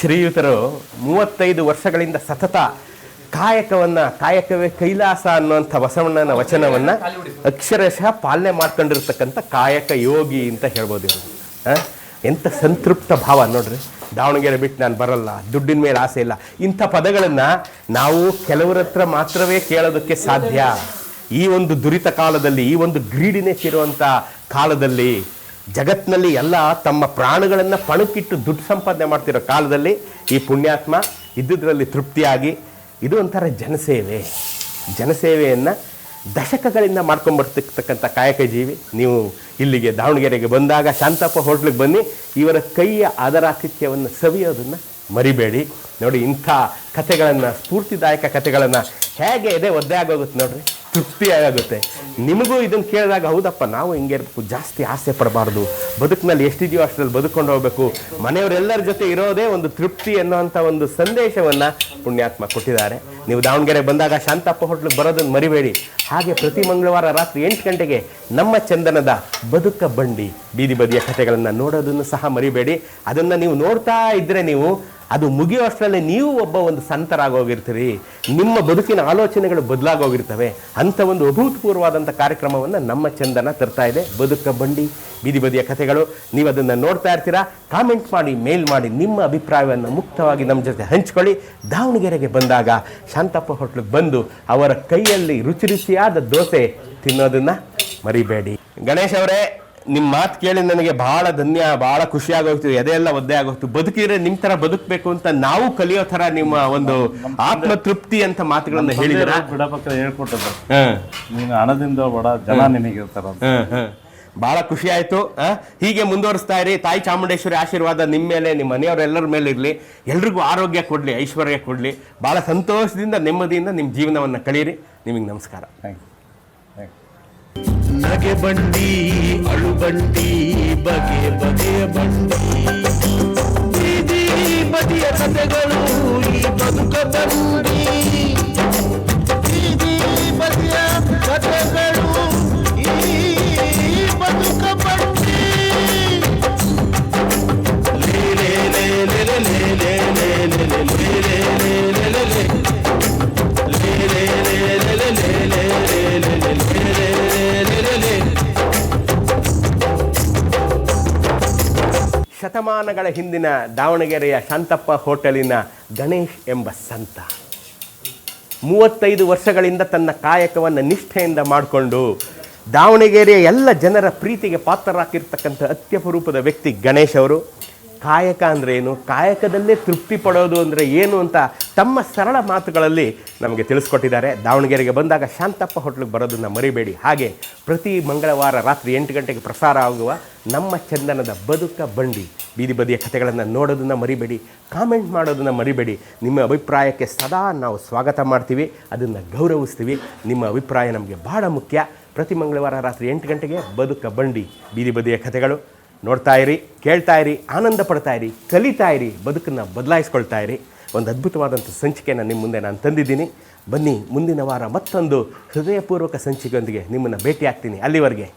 ಶ್ರೀಯುತರು ಮೂವತ್ತೈದು ವರ್ಷಗಳಿಂದ ಸತತ ಕಾಯಕವನ್ನ ಕಾಯಕವೇ ಕೈಲಾಸ ಅನ್ನುವಂಥ ಬಸವಣ್ಣನ ವಚನವನ್ನ ಅಕ್ಷರಶಃ ಪಾಲನೆ ಮಾಡ್ಕೊಂಡಿರ್ತಕ್ಕಂಥ ಕಾಯಕ ಯೋಗಿ ಅಂತ ಹೇಳ್ಬೋದು ಇವರು? ಎಂಥ ಸಂತೃಪ್ತ ಭಾವ ನೋಡ್ರಿ. ದಾವಣಗೆರೆ ಬಿಟ್ಟು ನಾನು ಬರಲ್ಲ, ದುಡ್ಡಿನ ಮೇಲೆ ಆಸೆ ಇಲ್ಲ. ಇಂಥ ಪದಗಳನ್ನು ನಾವು ಕೆಲವರ ಹತ್ರ ಮಾತ್ರವೇ ಕೇಳೋದಕ್ಕೆ ಸಾಧ್ಯ. ಈ ಒಂದು ದುರಿತ ಕಾಲದಲ್ಲಿ, ಈ ಒಂದು ಗ್ರೀಡಿನೆಸ್ ಇರುವಂಥ ಕಾಲದಲ್ಲಿ, ಜಗತ್ತಿನಲ್ಲಿ ಎಲ್ಲ ತಮ್ಮ ಪ್ರಾಣಗಳನ್ನು ಪಣಕ್ಕಿಟ್ಟು ದುಡ್ಡು ಸಂಪಾದನೆ ಮಾಡ್ತಿರೋ ಕಾಲದಲ್ಲಿ ಈ ಪುಣ್ಯಾತ್ಮ ಇದ್ದುದರಲ್ಲಿ ತೃಪ್ತಿಯಾಗಿ, ಇದು ಒಂಥರ ಜನಸೇವೆ. ಜನಸೇವೆಯನ್ನು ದಶಕಗಳಿಂದ ಮಾಡ್ಕೊಂಬರ್ತಕ್ಕಂಥ ಕಾಯಕ ಜೀವಿ ನೀವು ಇಲ್ಲಿಗೆ ದಾವಣಗೆರೆಗೆ ಬಂದಾಗ ಶಾಂತಪ್ಪ ಹೋಟ್ಲಿಗೆ ಬನ್ನಿ. ಇವರ ಕೈಯ ಆದರಾತಿಥ್ಯವನ್ನು ಸವಿಯೋದನ್ನು ಮರಿಬೇಡಿ. ನೋಡಿ ಇಂಥ ಕಥೆಗಳನ್ನು, ಸ್ಫೂರ್ತಿದಾಯಕ ಕಥೆಗಳನ್ನು ಹೇಗೆ ಇದೆ ಒದ್ದೆ ಆಗೋಗುತ್ತೆ ನೋಡ್ರಿ. ತೃಪ್ತಿ ಆಗುತ್ತೆ. ನಿಮಗೂ ಇದನ್ನು ಕೇಳಿದಾಗ, ಹೌದಪ್ಪ, ನಾವು ಹಿಂಗೆ ಇರಬೇಕು, ಜಾಸ್ತಿ ಆಸೆ ಪಡಬಾರ್ದು. ಬದುಕಿನಲ್ಲಿ ಎಷ್ಟಿದೆಯೋ ಅಷ್ಟರಲ್ಲಿ ಬದುಕೊಂಡು ಹೋಗ್ಬೇಕು. ಮನೆಯವರೆಲ್ಲರ ಜೊತೆ ಇರೋದೇ ಒಂದು ತೃಪ್ತಿ ಅನ್ನೋವಂಥ ಒಂದು ಸಂದೇಶವನ್ನು ಪುಣ್ಯಾತ್ಮ ಕೊಟ್ಟಿದ್ದಾರೆ. ನೀವು ದಾವಣಗೆರೆ ಬಂದಾಗ ಶಾಂತಪ್ಪ ಹೋಟ್ಲಿಗೆ ಬರೋದನ್ನು ಮರಿಬೇಡಿ. ಹಾಗೆ ಪ್ರತಿ ಮಂಗಳವಾರ ರಾತ್ರಿ ಎಂಟು ಗಂಟೆಗೆ ನಮ್ಮ ಚಂದನದ ಬದುಕ ಬಂಡಿ, ಬೀದಿ ಬದಿಯ ಕಥೆಗಳನ್ನು ನೋಡೋದನ್ನು ಸಹ ಮರಿಬೇಡಿ. ಅದನ್ನು ನೀವು ನೋಡ್ತಾ ಇದ್ದರೆ ನೀವು, ಅದು ಮುಗಿಯುವಷ್ಟರಲ್ಲಿ ನೀವು ಒಬ್ಬ ಒಂದು ಸಂತರಾಗೋಗಿರ್ತೀರಿ ನಿಮ್ಮ ಬದುಕಿನ ಆಲೋಚನೆಗಳು ಬದಲಾಗೋಗಿರ್ತವೆ ಅಂಥ ಒಂದು ಅಭೂತಪೂರ್ವವಾದಂಥ ಕಾರ್ಯಕ್ರಮವನ್ನು ನಮ್ಮ ಚಂದನ ತರ್ತಾ ಇದೆ. ಬದುಕ ಬಂಡಿ, ಬೀದಿ ಬದಿಯ ಕಥೆಗಳು, ನೀವು ಅದನ್ನು ನೋಡ್ತಾ ಇರ್ತೀರಾ? ಕಾಮೆಂಟ್ ಮಾಡಿ, ಮೇಲ್ ಮಾಡಿ, ನಿಮ್ಮ ಅಭಿಪ್ರಾಯವನ್ನು ಮುಕ್ತವಾಗಿ ನಮ್ಮ ಜೊತೆ ಹಂಚ್ಕೊಳ್ಳಿ. ದಾವಣಗೆರೆಗೆ ಬಂದಾಗ ಶಾಂತಪ್ಪ ಹೋಟ್ಲಿಗೆ ಬಂದು ಅವರ ಕೈಯಲ್ಲಿ ರುಚಿ ರುಚಿಯಾದ ದೋಸೆ ತಿನ್ನೋದನ್ನು ಮರಿಬೇಡಿ. ಗಣೇಶ್ ಅವರೇ ನಿಮ್ಮ ಮಾತು ಕೇಳಿ ನನಗೆ ಬಹಳ ಧನ್ಯ ಬಹಳ ಖುಷಿ ಆಗೋಗ್ತು ಎದೆಲ್ಲ ಒದ್ದೆ ಆಗೋಗ್ತು ಬದುಕಿದ್ರೆ ನಿಮ್ ತರ ಬದುಕಬೇಕು ಅಂತ ನಾವು ಕಲಿಯೋ ತರ ನಿಮ್ಮ ಒಂದು ಆತ್ಮ ತೃಪ್ತಿ ಅಂತ ಮಾತುಗಳನ್ನ ಹೇಳಿದ್ರೆ? ಬಿಡಪಕ್ಕ ಹೇಳ್ಕೊಟ್ಟದ್ದು ನೀನು ಹಣದಿಂದ ಬಡ ಜನ ನಿನಗೆ ಅಂತ. ಬಹಳ ಖುಷಿ ಆಯ್ತು? ಹೀಗೆ ಮುಂದುವರಿಸ್ತಾ ಇರಿ. ತಾಯಿ ಚಾಮುಂಡೇಶ್ವರಿ ಆಶೀರ್ವಾದ ನಿಮ್ಮ ಮೇಲೆ ನಿಮ್ಮ ಮನೆಯವರೆಲ್ಲರ ಮೇಲೆ ಇರಲಿ. ಎಲ್ರಿಗೂ ಆರೋಗ್ಯ ಕೊಡ್ಲಿ ಐಶ್ವರ್ಯ ಕೊಡ್ಲಿ. ಬಹಳ ಸಂತೋಷದಿಂದ ನೆಮ್ಮದಿಯಿಂದ ನಿಮ್ಮ ಜೀವನವನ್ನು ಕಳೀರಿ. ನಿಮಗೆ ನಮಸ್ಕಾರ. Thank you. Thank you. ನಗೆ ಬಂಡಿ ಅಳು ಬಂಡಿ ಬಗೆ ಬಗೆಯ ಬಂಡಿ ಬೀದಿ ಬದಿಯ ಕಥೆಗಳು ಈ ಬದುಕ ಬಂಡಿ ಬೀದಿ ಬದಿಯ ಕಥೆಗಳು ಈ ಬದುಕ ಬಂಡಿ ಲೇ ಲೇ ಲೇ ಲೇ ಲೇ ಲೇ ಲೇ ಲೇ ಲೇ ಲೇ ಲೇ ಲೇ ಲೇ ಲೇ ಲೇ. ಲೇ ಶತಮಾನಗಳ ಹಿಂದಿನ ದಾವಣಗೆರೆಯ ಶಾಂತಪ್ಪ ಹೋಟೆಲಿನ ಗಣೇಶ್ ಎಂಬ ಸಂತ. ಮೂವತ್ತೈದು ವರ್ಷಗಳಿಂದ ತನ್ನ ಕಾಯಕವನ್ನು ನಿಷ್ಠೆಯಿಂದ ಮಾಡಿಕೊಂಡು ದಾವಣಗೆರೆಯ ಎಲ್ಲ ಜನರ ಪ್ರೀತಿಗೆ ಪಾತ್ರರಾಗಿರ್ತಕ್ಕಂಥ ಅತ್ಯಪರೂಪದ ವ್ಯಕ್ತಿ ಗಣೇಶ್ ಅವರು. ಕಾಯಕ ಅಂದರೆ ಏನು? ಕಾಯಕದಲ್ಲೇ ತೃಪ್ತಿ ಪಡೋದು ಅಂದರೆ ಏನು ಅಂತ ತಮ್ಮ ಸರಳ ಮಾತುಗಳಲ್ಲಿ ನಮಗೆ ತಿಳಿಸ್ಕೊಟ್ಟಿದ್ದಾರೆ. ದಾವಣಗೆರೆಗೆ ಬಂದಾಗ ಶಾಂತಪ್ಪ ಹೋಟ್ಲಿಗೆ ಬರೋದನ್ನು ಮರಿಬೇಡಿ. ಹಾಗೆ ಪ್ರತಿ ಮಂಗಳವಾರ ರಾತ್ರಿ ಎಂಟು ಗಂಟೆಗೆ ಪ್ರಸಾರ ಆಗುವ ನಮ್ಮ ಚಂದನದ ಬದುಕ ಬಂಡಿ. ಬೀದಿ ಬದಿಯ ಕಥೆಗಳನ್ನು ನೋಡೋದನ್ನು ಮರಿಬೇಡಿ. ಕಾಮೆಂಟ್ ಮಾಡೋದನ್ನು ಮರಿಬೇಡಿ. ನಿಮ್ಮ ಅಭಿಪ್ರಾಯಕ್ಕೆ ಸದಾ ನಾವು ಸ್ವಾಗತ ಮಾಡ್ತೀವಿ. ಅದನ್ನು ಗೌರವಿಸ್ತೀವಿ. ನಿಮ್ಮ ಅಭಿಪ್ರಾಯ ನಮಗೆ ಬಹಳ ಮುಖ್ಯ. ಪ್ರತಿ ಮಂಗಳವಾರ ರಾತ್ರಿ ಎಂಟು ಗಂಟೆಗೆ ಬದುಕ ಬಂಡಿ. ಬೀದಿ ಬದಿಯ ಕಥೆಗಳು. ನೋಡ್ತಾ ಇರಿ, ಕೇಳ್ತಾ ಇರಿ, ಆನಂದ ಪಡ್ತಾ ಇರಿ, ಕಲಿತಾ ಇರಿ, ಬದುಕನ್ನು ಬದಲಾಯಿಸ್ಕೊಳ್ತಾ ಇರಿ. ಒಂದು ಅದ್ಭುತವಾದಂಥ ಸಂಚಿಕೆಯನ್ನು ನಿಮ್ಮ ಮುಂದೆ ನಾನು ತಂದಿದ್ದೀನಿ. ಬನ್ನಿ, ಮುಂದಿನ ವಾರ ಮತ್ತೊಂದು ಹೃದಯಪೂರ್ವಕ ಸಂಚಿಕೆಯೊಂದಿಗೆ ನಿಮ್ಮನ್ನು ಭೇಟಿ ಆಗ್ತೀನಿ ಅಲ್ಲಿವರೆಗೆ